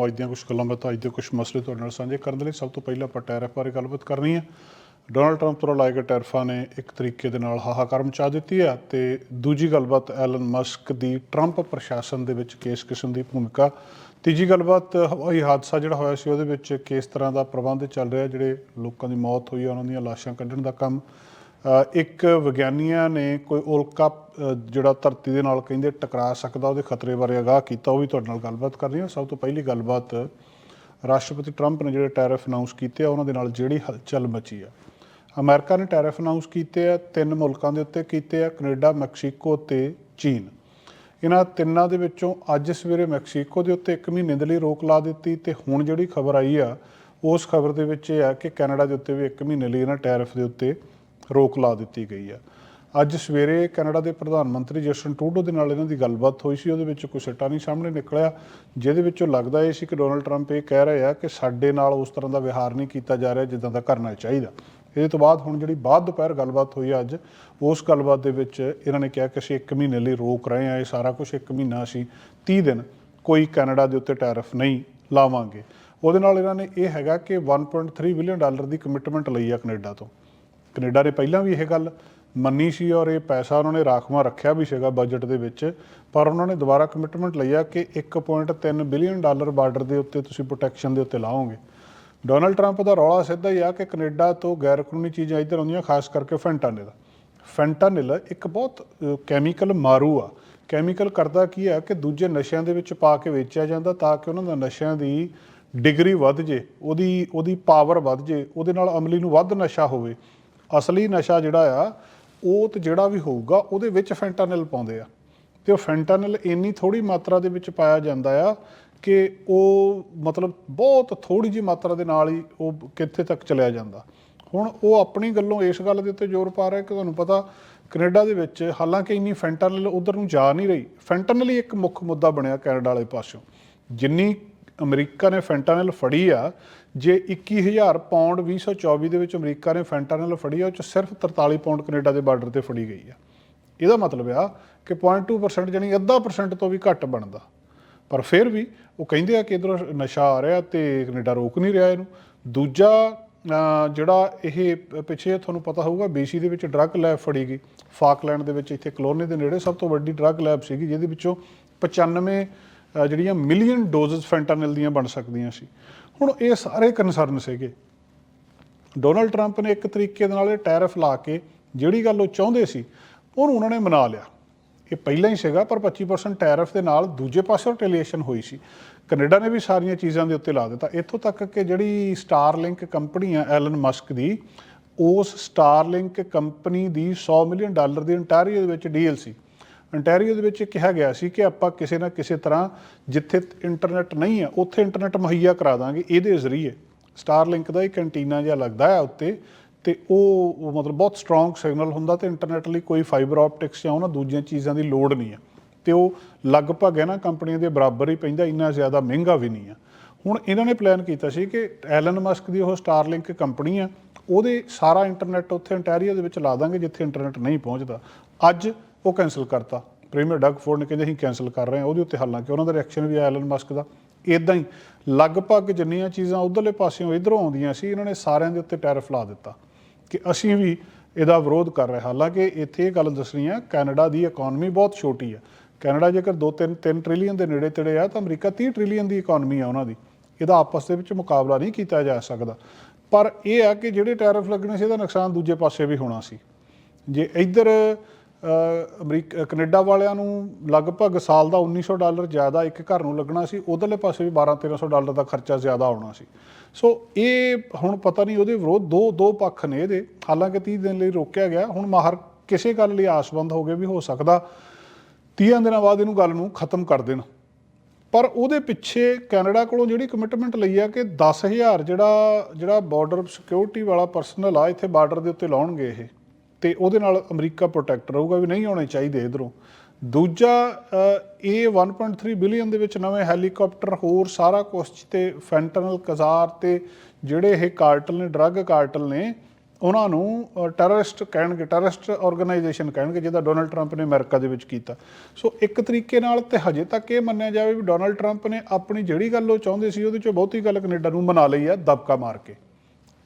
ਤੋਂ ਅੱਜ ਦੀਆਂ ਕੁਝ ਗੱਲਾਂ ਬਾਤਾਂ, ਅੱਜ ਦੇ ਕੁਝ ਮਸਲੇ ਤੁਹਾਡੇ ਨਾਲ ਸਾਂਝੇ ਕਰਨ ਦੇ ਲਈ ਸਭ ਤੋਂ ਪਹਿਲਾਂ ਆਪਾਂ ਟੈਰਿਫ ਬਾਰੇ ਗੱਲਬਾਤ ਕਰਨੀ ਹੈ। ਡੋਨਾਲਡ ਟਰੰਪ ਤੋਂ ਲਾਏ ਗਏ ਟੈਰਿਫਾਂ ਨੇ ਇੱਕ ਤਰੀਕੇ ਦੇ ਨਾਲ ਹਾਹਾਕਾਰ ਮਚਾ ਦਿੱਤੀ ਹੈ ਤੇ ਦੂਜੀ ਗੱਲਬਾਤ ਐਲਨ ਮਸਕ ਦੀ ਟਰੰਪ ਪ੍ਰਸ਼ਾਸਨ ਦੇ ਵਿੱਚ ਕੇਸ ਕਿਸਮ ਦੀ ਭੂਮਿਕਾ। ਤੀਜੀ ਗੱਲਬਾਤ ਹਵਾਈ ਹਾਦਸਾ ਜਿਹੜਾ ਹੋਇਆ ਸੀ ਉਹਦੇ ਵਿੱਚ ਕਿਸ ਤਰ੍ਹਾਂ ਦਾ ਪ੍ਰਬੰਧ ਚੱਲ ਰਿਹਾ, ਜਿਹੜੇ ਲੋਕਾਂ ਦੀ ਮੌਤ ਹੋਈ ਉਹਨਾਂ ਦੀਆਂ ਲਾਸ਼ਾਂ ਕੱਢਣ ਦਾ ਕੰਮ। ਇੱਕ ਵਿਗਿਆਨੀਆਂ ਨੇ ਕੋਈ ਉਲਕਾ ਜਿਹੜਾ ਧਰਤੀ ਦੇ ਨਾਲ ਕਹਿੰਦੇ ਟਕਰਾ ਸਕਦਾ, ਉਹਦੇ ਖਤਰੇ ਬਾਰੇ ਅਗਾਹ ਕੀਤਾ, ਉਹ ਵੀ ਤੁਹਾਡੇ ਨਾਲ ਗੱਲਬਾਤ ਕਰਨੀ ਹੈ। ਸਭ ਤੋਂ ਪਹਿਲੀ ਗੱਲਬਾਤ, ਰਾਸ਼ਟਰਪਤੀ ਟਰੰਪ ਨੇ ਜਿਹੜੇ ਟੈਰਿਫ ਅਨਾਉਂਸ ਕੀਤੇ ਆ, ਉਹਨਾਂ ਦੇ ਨਾਲ ਜਿਹੜੀ ਹਲਚਲ ਮਚੀ ਆ। ਅਮਰੀਕਾ ਨੇ ਟੈਰਿਫ ਅਨਾਉਂਸ ਕੀਤੇ ਆ, ਤਿੰਨ ਮੁਲਕਾਂ ਦੇ ਉੱਤੇ ਕੀਤੇ ਆ, ਕੈਨੇਡਾ, ਮੈਕਸੀਕੋ ਤੇ ਚੀਨ। ਇਹਨਾਂ ਤਿੰਨਾਂ ਦੇ ਵਿੱਚੋਂ ਅੱਜ ਸਵੇਰੇ ਮੈਕਸੀਕੋ ਦੇ ਉੱਤੇ 1 ਮਹੀਨੇ ਦੇ ਲਈ ਰੋਕ ਲਾ ਦਿੱਤੀ ਤੇ ਹੁਣ ਜਿਹੜੀ ਖਬਰ ਆਈ ਆ, ਉਸ ਖਬਰ ਦੇ ਵਿੱਚ ਇਹ ਆ ਕਿ ਕੈਨੇਡਾ ਦੇ ਉੱਤੇ ਵੀ 1 ਮਹੀਨੇ ਲਈ ਇਹਨਾਂ ਟੈਰਿਫ ਦੇ ਉੱਤੇ ਰੋਕ ਲਾ ਦਿੱਤੀ ਗਈ ਆ। ਅੱਜ ਸਵੇਰੇ ਕੈਨੇਡਾ ਦੇ ਪ੍ਰਧਾਨ ਮੰਤਰੀ ਜਸਟਨ ਟਰੂਡੋ ਦੇ ਨਾਲ ਇਹਨਾਂ ਦੀ ਗੱਲਬਾਤ ਹੋਈ ਸੀ। ਉਹਦੇ ਵਿੱਚ ਕੋਈ ਸਿੱਟਾ ਨਹੀਂ ਸਾਹਮਣੇ ਨਿਕਲਿਆ। ਜਿਹਦੇ ਵਿੱਚੋਂ ਲੱਗਦਾ ਇਹ ਸੀ ਕਿ ਡੋਨਲਡ ਟਰੰਪ ਇਹ ਕਹਿ ਰਹੇ ਆ ਕਿ ਸਾਡੇ ਨਾਲ ਉਸ ਤਰ੍ਹਾਂ ਦਾ ਵਿਹਾਰ ਨਹੀਂ ਕੀਤਾ ਜਾ ਰਿਹਾ ਜਿੱਦਾਂ ਦਾ ਕਰਨਾ ਚਾਹੀਦਾ। ਇਹਦੇ ਤੋਂ ਬਾਅਦ ਹੁਣ ਜਿਹੜੀ ਬਾਅਦ ਦੁਪਹਿਰ ਗੱਲਬਾਤ ਹੋਈ ਆ ਅੱਜ, ਉਸ ਗੱਲਬਾਤ ਦੇ ਵਿੱਚ ਇਹਨਾਂ ਨੇ ਕਿਹਾ ਕਿ ਅਸੀਂ 1 ਮਹੀਨੇ ਲਈ ਰੋਕ ਰਹੇ ਹਾਂ, ਇਹ ਸਾਰਾ ਕੁਝ 1 ਮਹੀਨਾ ਅਸੀਂ 30 ਦਿਨ ਕੋਈ ਕੈਨੇਡਾ ਦੇ ਉੱਤੇ ਟੈਰਿਫ ਨਹੀਂ ਲਾਵਾਂਗੇ। ਉਹਦੇ ਨਾਲ ਇਹਨਾਂ ਨੇ ਇਹ ਹੈਗਾ ਕਿ 1.3 ਬਿਲੀਅਨ ਡਾਲਰ ਦੀ ਕਮਿਟਮੈਂਟ ਲਈ ਆ ਕੈਨੇਡਾ ਤੋਂ। ਕੈਨੇਡਾ ਨੇ ਪਹਿਲਾਂ ਵੀ ਇਹ ਗੱਲ ਮੰਨੀ ਸੀ ਔਰ ਇਹ ਪੈਸਾ ਉਹਨਾਂ ਨੇ ਰਾਖਵਾਂ ਰੱਖਿਆ ਵੀ ਸੀਗਾ ਬਜਟ ਦੇ ਵਿੱਚ, ਪਰ ਉਹਨਾਂ ਨੇ ਦੁਬਾਰਾ ਕਮਿਟਮੈਂਟ ਲਈ ਆ ਕਿ 1.3 ਬਿਲੀਅਨ ਡਾਲਰ ਬਾਰਡਰ ਦੇ ਉੱਤੇ ਤੁਸੀਂ ਪ੍ਰੋਟੈਕਸ਼ਨ ਦੇ ਉੱਤੇ ਲਾਓਗੇ। ਡੋਨਲਡ ਟਰੰਪ ਦਾ ਰੌਲਾ ਸਿੱਧਾ ਹੀ ਆ ਕਿ ਕੈਨੇਡਾ ਤੋਂ ਗੈਰ ਕਾਨੂੰਨੀ ਚੀਜ਼ਾਂ ਇੱਧਰ ਆਉਂਦੀਆਂ, ਖਾਸ ਕਰਕੇ ਫੈਂਟਾਨਿਲ ਫੈਂਟਾਨਿਲ ਇੱਕ ਬਹੁਤ ਕੈਮੀਕਲ ਮਾਰੂ ਆ। ਕੈਮੀਕਲ ਕਰਦਾ ਕੀ ਆ ਕਿ ਦੂਜੇ ਨਸ਼ਿਆਂ ਦੇ ਵਿੱਚ ਪਾ ਕੇ ਵੇਚਿਆ ਜਾਂਦਾ ਤਾਂ ਕਿ ਉਹਨਾਂ ਦਾ ਨਸ਼ਿਆਂ ਦੀ ਡਿਗਰੀ ਵੱਧ ਜੇ, ਉਹਦੀ ਉਹਦੀ ਪਾਵਰ ਵੱਧ ਜੇ, ਉਹਦੇ ਨਾਲ ਅਮਲੀ ਨੂੰ ਵੱਧ ਨਸ਼ਾ ਹੋਵੇ। ਅਸਲੀ ਨਸ਼ਾ ਜਿਹੜਾ ਆ ਉਹ ਤੇ ਜਿਹੜਾ ਵੀ ਹੋਊਗਾ, ਉਹਦੇ ਵਿੱਚ ਫੈਂਟਾਨਿਲ ਪਾਉਂਦੇ ਆ। ਤੇ ਉਹ ਫੈਂਟਾਨਿਲ ਇੰਨੀ ਥੋੜੀ ਮਾਤਰਾ ਦੇ ਵਿੱਚ ਪਾਇਆ ਜਾਂਦਾ ਆ ਕਿ ਉਹ ਮਤਲਬ ਬਹੁਤ ਥੋੜੀ ਜੀ ਮਾਤਰਾ ਦੇ ਨਾਲ ਹੀ ਉਹ ਕਿੱਥੇ ਤੱਕ ਚਲਿਆ ਜਾਂਦਾ। ਹੁਣ ਉਹ ਆਪਣੀ ਗੱਲੋਂ ਇਸ ਗੱਲ ਦੇ ਉੱਤੇ ਜ਼ੋਰ ਪਾ ਰਿਹਾ ਕਿ ਤੁਹਾਨੂੰ ਪਤਾ ਕੈਨੇਡਾ ਦੇ ਵਿੱਚ ਹਾਲਾਂਕਿ ਇੰਨੀ ਫੈਂਟਾਨਿਲ ਉਧਰ ਨੂੰ ਜਾ ਨਹੀਂ ਰਹੀ, ਫੈਂਟਾਨਿਲ ਹੀ ਇੱਕ ਮੁੱਖ ਮੁੱਦਾ ਬਣਿਆ ਕੈਨੇਡਾ ਵਾਲੇ ਪਾਸਿਓਂ। ਜਿੰਨੀ ਅਮਰੀਕਾ ਨੇ ਫੈਂਟਾਨਿਲ ਫੜੀ ਆ ਜੇ 21000 ਪਾਉਂਡ 2024 ਦੇ ਵਿੱਚ ਅਮਰੀਕਾ ਨੇ ਫੈਂਟਾਨਲ ਫੜੀ ਆ, ਉਹ ਚ ਸਿਰਫ 43 ਪਾਉਂਡ ਕੈਨੇਡਾ ਦੇ ਬਾਰਡਰ ਤੇ ਫੜੀ ਗਈ ਆ। ਇਹਦਾ ਮਤਲਬ ਆ ਕਿ 0.2% ਜਾਨੀ ਅੱਧਾ percent ਤੋਂ ਵੀ ਘੱਟ ਬਣਦਾ। ਪਰ ਫਿਰ ਵੀ ਉਹ ਕਹਿੰਦੇ ਆ ਕਿ ਇਧਰੋਂ ਨਸ਼ਾ ਆ ਰਿਹਾ ਤੇ ਕੈਨੇਡਾ ਰੋਕ ਨਹੀਂ ਰਿਹਾ ਇਹਨੂੰ। ਦੂਜਾ ਜਿਹੜਾ ਇਹ ਪਿੱਛੇ ਤੁਹਾਨੂੰ ਪਤਾ ਹੋਊਗਾ ਬੀਸੀ ਦੇ ਵਿੱਚ ਡਰੱਗ ਲੈਬ ਫੜੀ ਗਈ। ਫਾਕਲੈਂਡ ਦੇ ਵਿੱਚ ਇੱਥੇ ਕਲੋਨੀ ਦੇ ਨੇੜੇ ਸਭ ਤੋਂ ਵੱਡੀ ਡਰੱਗ ਲੈਬ ਸੀਗੀ, ਜਿਹਦੇ ਵਿੱਚੋਂ 95 ਜਿਹੜੀਆਂ ਮਿਲੀਅਨ ਡੋਜ਼ਸ ਫੈਂਟਾਨਿਲ ਦੀਆਂ ਬਣ ਸਕਦੀਆਂ ਸੀ। ਹੁਣ ਇਹ ਸਾਰੇ ਕਨਸਰਨ ਸੀਗੇ। ਡੋਨਲਡ ਟਰੰਪ ਨੇ ਇੱਕ ਤਰੀਕੇ ਦੇ ਨਾਲ ਇਹ ਟੈਰਿਫ ਲਾ ਕੇ ਜਿਹੜੀ ਗੱਲ ਉਹ ਚਾਹੁੰਦੇ ਸੀ, ਉਹਨੂੰ ਉਹਨਾਂ ਨੇ ਮਨਾ ਲਿਆ। ਇਹ ਪਹਿਲਾਂ ਹੀ ਸੀਗਾ, ਪਰ 25% ਟੈਰਿਫ ਦੇ ਨਾਲ ਦੂਜੇ ਪਾਸੇ ਰਿਟੈਲੀਏਸ਼ਨ ਹੋਈ ਸੀ। ਕੈਨੇਡਾ ਨੇ ਵੀ ਸਾਰੀਆਂ ਚੀਜ਼ਾਂ ਦੇ ਉੱਤੇ ਲਾ ਦਿੱਤਾ। ਇੱਥੋਂ ਤੱਕ ਕਿ ਜਿਹੜੀ ਸਟਾਰਲਿੰਕ ਕੰਪਨੀ ਆ ਐਲਨ ਮਸਕ ਦੀ, ਉਸ ਸਟਾਰਲਿੰਕ ਕੰਪਨੀ ਦੀ 100 ਮਿਲੀਅਨ ਡਾਲਰ ਦੀ ਅੰਟਾਰੀਓ ਦੇ ਵਿੱਚ ਡੀਲ ਸੀ। ਅੰਟਾਰੀਓ ਦੇ ਵਿੱਚ ਕਿਹਾ ਗਿਆ ਸੀ ਕਿ ਆਪਾਂ ਕਿਸੇ ਨਾ ਕਿਸੇ ਤਰ੍ਹਾਂ ਜਿੱਥੇ ਇੰਟਰਨੈਟ ਨਹੀਂ ਆ, ਉੱਥੇ ਇੰਟਰਨੈਟ ਮੁਹੱਈਆ ਕਰਾ ਦਾਂਗੇ, ਇਹਦੇ ਜ਼ਰੀਏ। ਸਟਾਰਲਿੰਕ ਦਾ ਇੱਕ ਐਂਟੀਨਾ ਜਿਹਾ ਲੱਗਦਾ ਹੈ ਉੱਤੇ, ਤੇ ਉਹ ਮਤਲਬ ਬਹੁਤ ਸਟਰੋਂਗ ਸਿਗਨਲ ਹੁੰਦਾ ਤੇ ਇੰਟਰਨੈਟ ਲਈ ਕੋਈ ਫਾਈਬਰ ਆਪਟਿਕਸ ਜਾਂ ਉਹਨਾਂ ਦੂਜੀਆਂ ਚੀਜ਼ਾਂ ਦੀ ਲੋੜ ਨਹੀਂ ਆ। ਤੇ ਉਹ ਲਗਭਗ ਹੈ ਨਾ ਕੰਪਨੀਆਂ ਦੇ ਬਰਾਬਰ ਹੀ ਪੈਂਦਾ, ਇੰਨਾ ਜ਼ਿਆਦਾ ਮਹਿੰਗਾ ਵੀ ਨਹੀਂ ਆ। ਹੁਣ ਇਹਨਾਂ ਨੇ ਪਲਾਨ ਕੀਤਾ ਸੀ ਕਿ ਐਲਨ ਮਸਕ ਦੀ ਉਹ ਸਟਾਰਲਿੰਕ ਕੰਪਨੀ ਆ, ਉਹਦੇ ਸਾਰਾ ਇੰਟਰਨੈਟ ਉੱਥੇ ਅੰਟਾਰੀਓ ਦੇ ਵਿੱਚ ਲਾ ਦਾਂਗੇ, ਜਿੱਥੇ ਇੰਟਰਨੈਟ ਨਹੀਂ ਪਹੁੰਚਦਾ। ਅੱਜ ਉਹ ਕੈਨਸਲ ਕਰਤਾ। ਪ੍ਰੀਮੀਅਰ ਡਗ ਫੋਰਡ ਨੇ ਕਹਿੰਦੇ ਅਸੀਂ ਕੈਨਸਲ ਕਰ ਰਹੇ ਹਾਂ, ਉਹਦੇ ਉੱਤੇ ਹਾਲਾਂਕਿ ਉਹਨਾਂ ਦਾ ਰਿਐਕਸ਼ਨ ਵੀ ਆਇਆ ਐਲਨ ਮਸਕ ਦਾ। ਇਦਾਂ ਹੀ ਲਗਭਗ ਜਿੰਨੀਆਂ ਚੀਜ਼ਾਂ ਉਧਰਲੇ ਪਾਸਿਓਂ ਇਧਰੋਂ ਆਉਂਦੀਆਂ ਸੀ, ਇਹਨਾਂ ਨੇ ਸਾਰਿਆਂ ਦੇ ਉੱਤੇ ਟੈਰਿਫ ਲਾ ਦਿੱਤਾ ਕਿ ਅਸੀਂ ਵੀ ਇਹਦਾ ਵਿਰੋਧ ਕਰ ਰਹੇ ਹਾਲਾਂਕਿ ਇੱਥੇ ਇਹ ਗੱਲ ਦੱਸਣੀ ਹੈ ਕੈਨੇਡਾ ਦੀ ਇਕਨੋਮੀ ਬਹੁਤ ਛੋਟੀ ਹੈ ਕੈਨੇਡਾ ਜੇਕਰ 2-3 3 ਟ੍ਰਿਲੀਅਨ ਦੇ ਨੇੜੇ ਤੇੜੇ ਆ, ਤਾਂ ਅਮਰੀਕਾ 30 ਟ੍ਰਿਲੀਅਨ ਦੀ ਇਕਨੋਮੀ ਆ ਉਹਨਾਂ ਦੀ। ਇਹਦਾ ਆਪਸ ਦੇ ਵਿੱਚ ਮੁਕਾਬਲਾ ਨਹੀਂ ਕੀਤਾ ਜਾ ਸਕਦਾ। ਪਰ ਇਹ ਆ ਕਿ ਜਿਹੜੇ ਟੈਰਿਫ ਲੱਗਣੇ ਸੀ, ਇਹਦਾ ਨੁਕਸਾਨ ਦੂਜੇ ਪਾਸੇ ਵੀ ਹੋਣਾ ਸੀ। ਜੇ ਇੱਧਰ ਅਮਰੀਕਾ ਕੈਨੇਡਾ ਵਾਲਿਆਂ ਨੂੰ ਲਗਭਗ ਸਾਲ ਦਾ 1900 ਡਾਲਰ ਜ਼ਿਆਦਾ ਇੱਕ ਘਰ ਨੂੰ ਲੱਗਣਾ ਸੀ ਉਧਰਲੇ ਪਾਸੇ ਵੀ 12-1300 ਡਾਲਰ ਦਾ ਖਰਚਾ ਜ਼ਿਆਦਾ ਆਉਣਾ ਸੀ। ਸੋ ਇਹ ਹੁਣ ਪਤਾ ਨਹੀਂ ਉਹਦੇ ਵਿਰੋਧ ਦੋ ਦੋ ਪੱਖ ਨੇ ਇਹਦੇ। ਹਾਲਾਂਕਿ 30 ਦਿਨ ਲਈ ਰੋਕਿਆ ਗਿਆ। ਹੁਣ ਮਾਹਰ ਕਿਸੇ ਗੱਲ ਲਈ ਆਸਵੰਦ ਹੋ ਗਏ ਵੀ ਹੋ ਸਕਦਾ 30 ਦਿਨਾਂ ਬਾਅਦ ਇਹਨੂੰ ਗੱਲ ਨੂੰ ਖਤਮ ਕਰ ਦੇਣ। ਪਰ ਉਹਦੇ ਪਿੱਛੇ ਕੈਨੇਡਾ ਕੋਲੋਂ ਜਿਹੜੀ ਕਮਿਟਮੈਂਟ ਲਈ ਆ ਕਿ 10000 ਜਿਹੜਾ ਜਿਹੜਾ ਬਾਰਡਰ ਸਿਕਿਉਰਿਟੀ ਵਾਲਾ ਪਰਸਨਲ ਆ, ਇੱਥੇ ਬਾਰਡਰ ਦੇ ਉੱਤੇ ਲਾਉਣਗੇ ਇਹ। ਤੇ ਉਹਦੇ ਨਾਲ ਅਮਰੀਕਾ ਪ੍ਰੋਟੈਕਟ ਰਹੂਗਾ ਵੀ ਨਹੀਂ ਆਉਣੇ ਚਾਹੀਦੇ ਇਧਰੋਂ। ਦੂਜਾ ਅ, ਇਹ 1.3 ਬਿਲੀਅਨ ਦੇ ਵਿੱਚ ਨਵੇਂ ਹੈਲੀਕਾਪਟਰ ਹੋਰ ਸਾਰਾ ਕੁਝ ਤੇ ਫੈਂਟਨਲ ਕਜ਼ਾਰ ਤੇ ਜਿਹੜੇ ਇਹ ਕਾਰਟਲ ਨੇ ਡਰੱਗ ਕਾਰਟਲ ਨੇ ਉਹਨਾਂ ਨੂੰ ਟੈਰਰਿਸਟ ਕਹਿਣਗੇ ਟੈਰਰਿਸਟ ਆਰਗੇਨਾਈਜੇਸ਼ਨ ਕਹਿਣਗੇ ਜਿਹਦਾ ਡੋਨਲਡ ਟਰੰਪ ਨੇ ਅਮਰੀਕਾ ਦੇ ਵਿੱਚ ਕੀਤਾ। ਸੋ ਇੱਕ ਤਰੀਕੇ ਨਾਲ ਤੇ ਹਜੇ ਤੱਕ ਇਹ ਮੰਨਿਆ ਜਾਵੇ ਵੀ ਡੋਨਲਡ ਟਰੰਪ ਨੇ ਆਪਣੀ ਜਿਹੜੀ ਗੱਲ ਉਹ ਚਾਹੁੰਦੇ ਸੀ ਉਹਦੇ ਚੋਂ ਬਹੁਤੀ ਗੱਲ ਕੈਨੇਡਾ ਨੂੰ ਮਨਾ ਲਈ ਆ ਦਬਕਾ ਮਾਰ ਕੇ।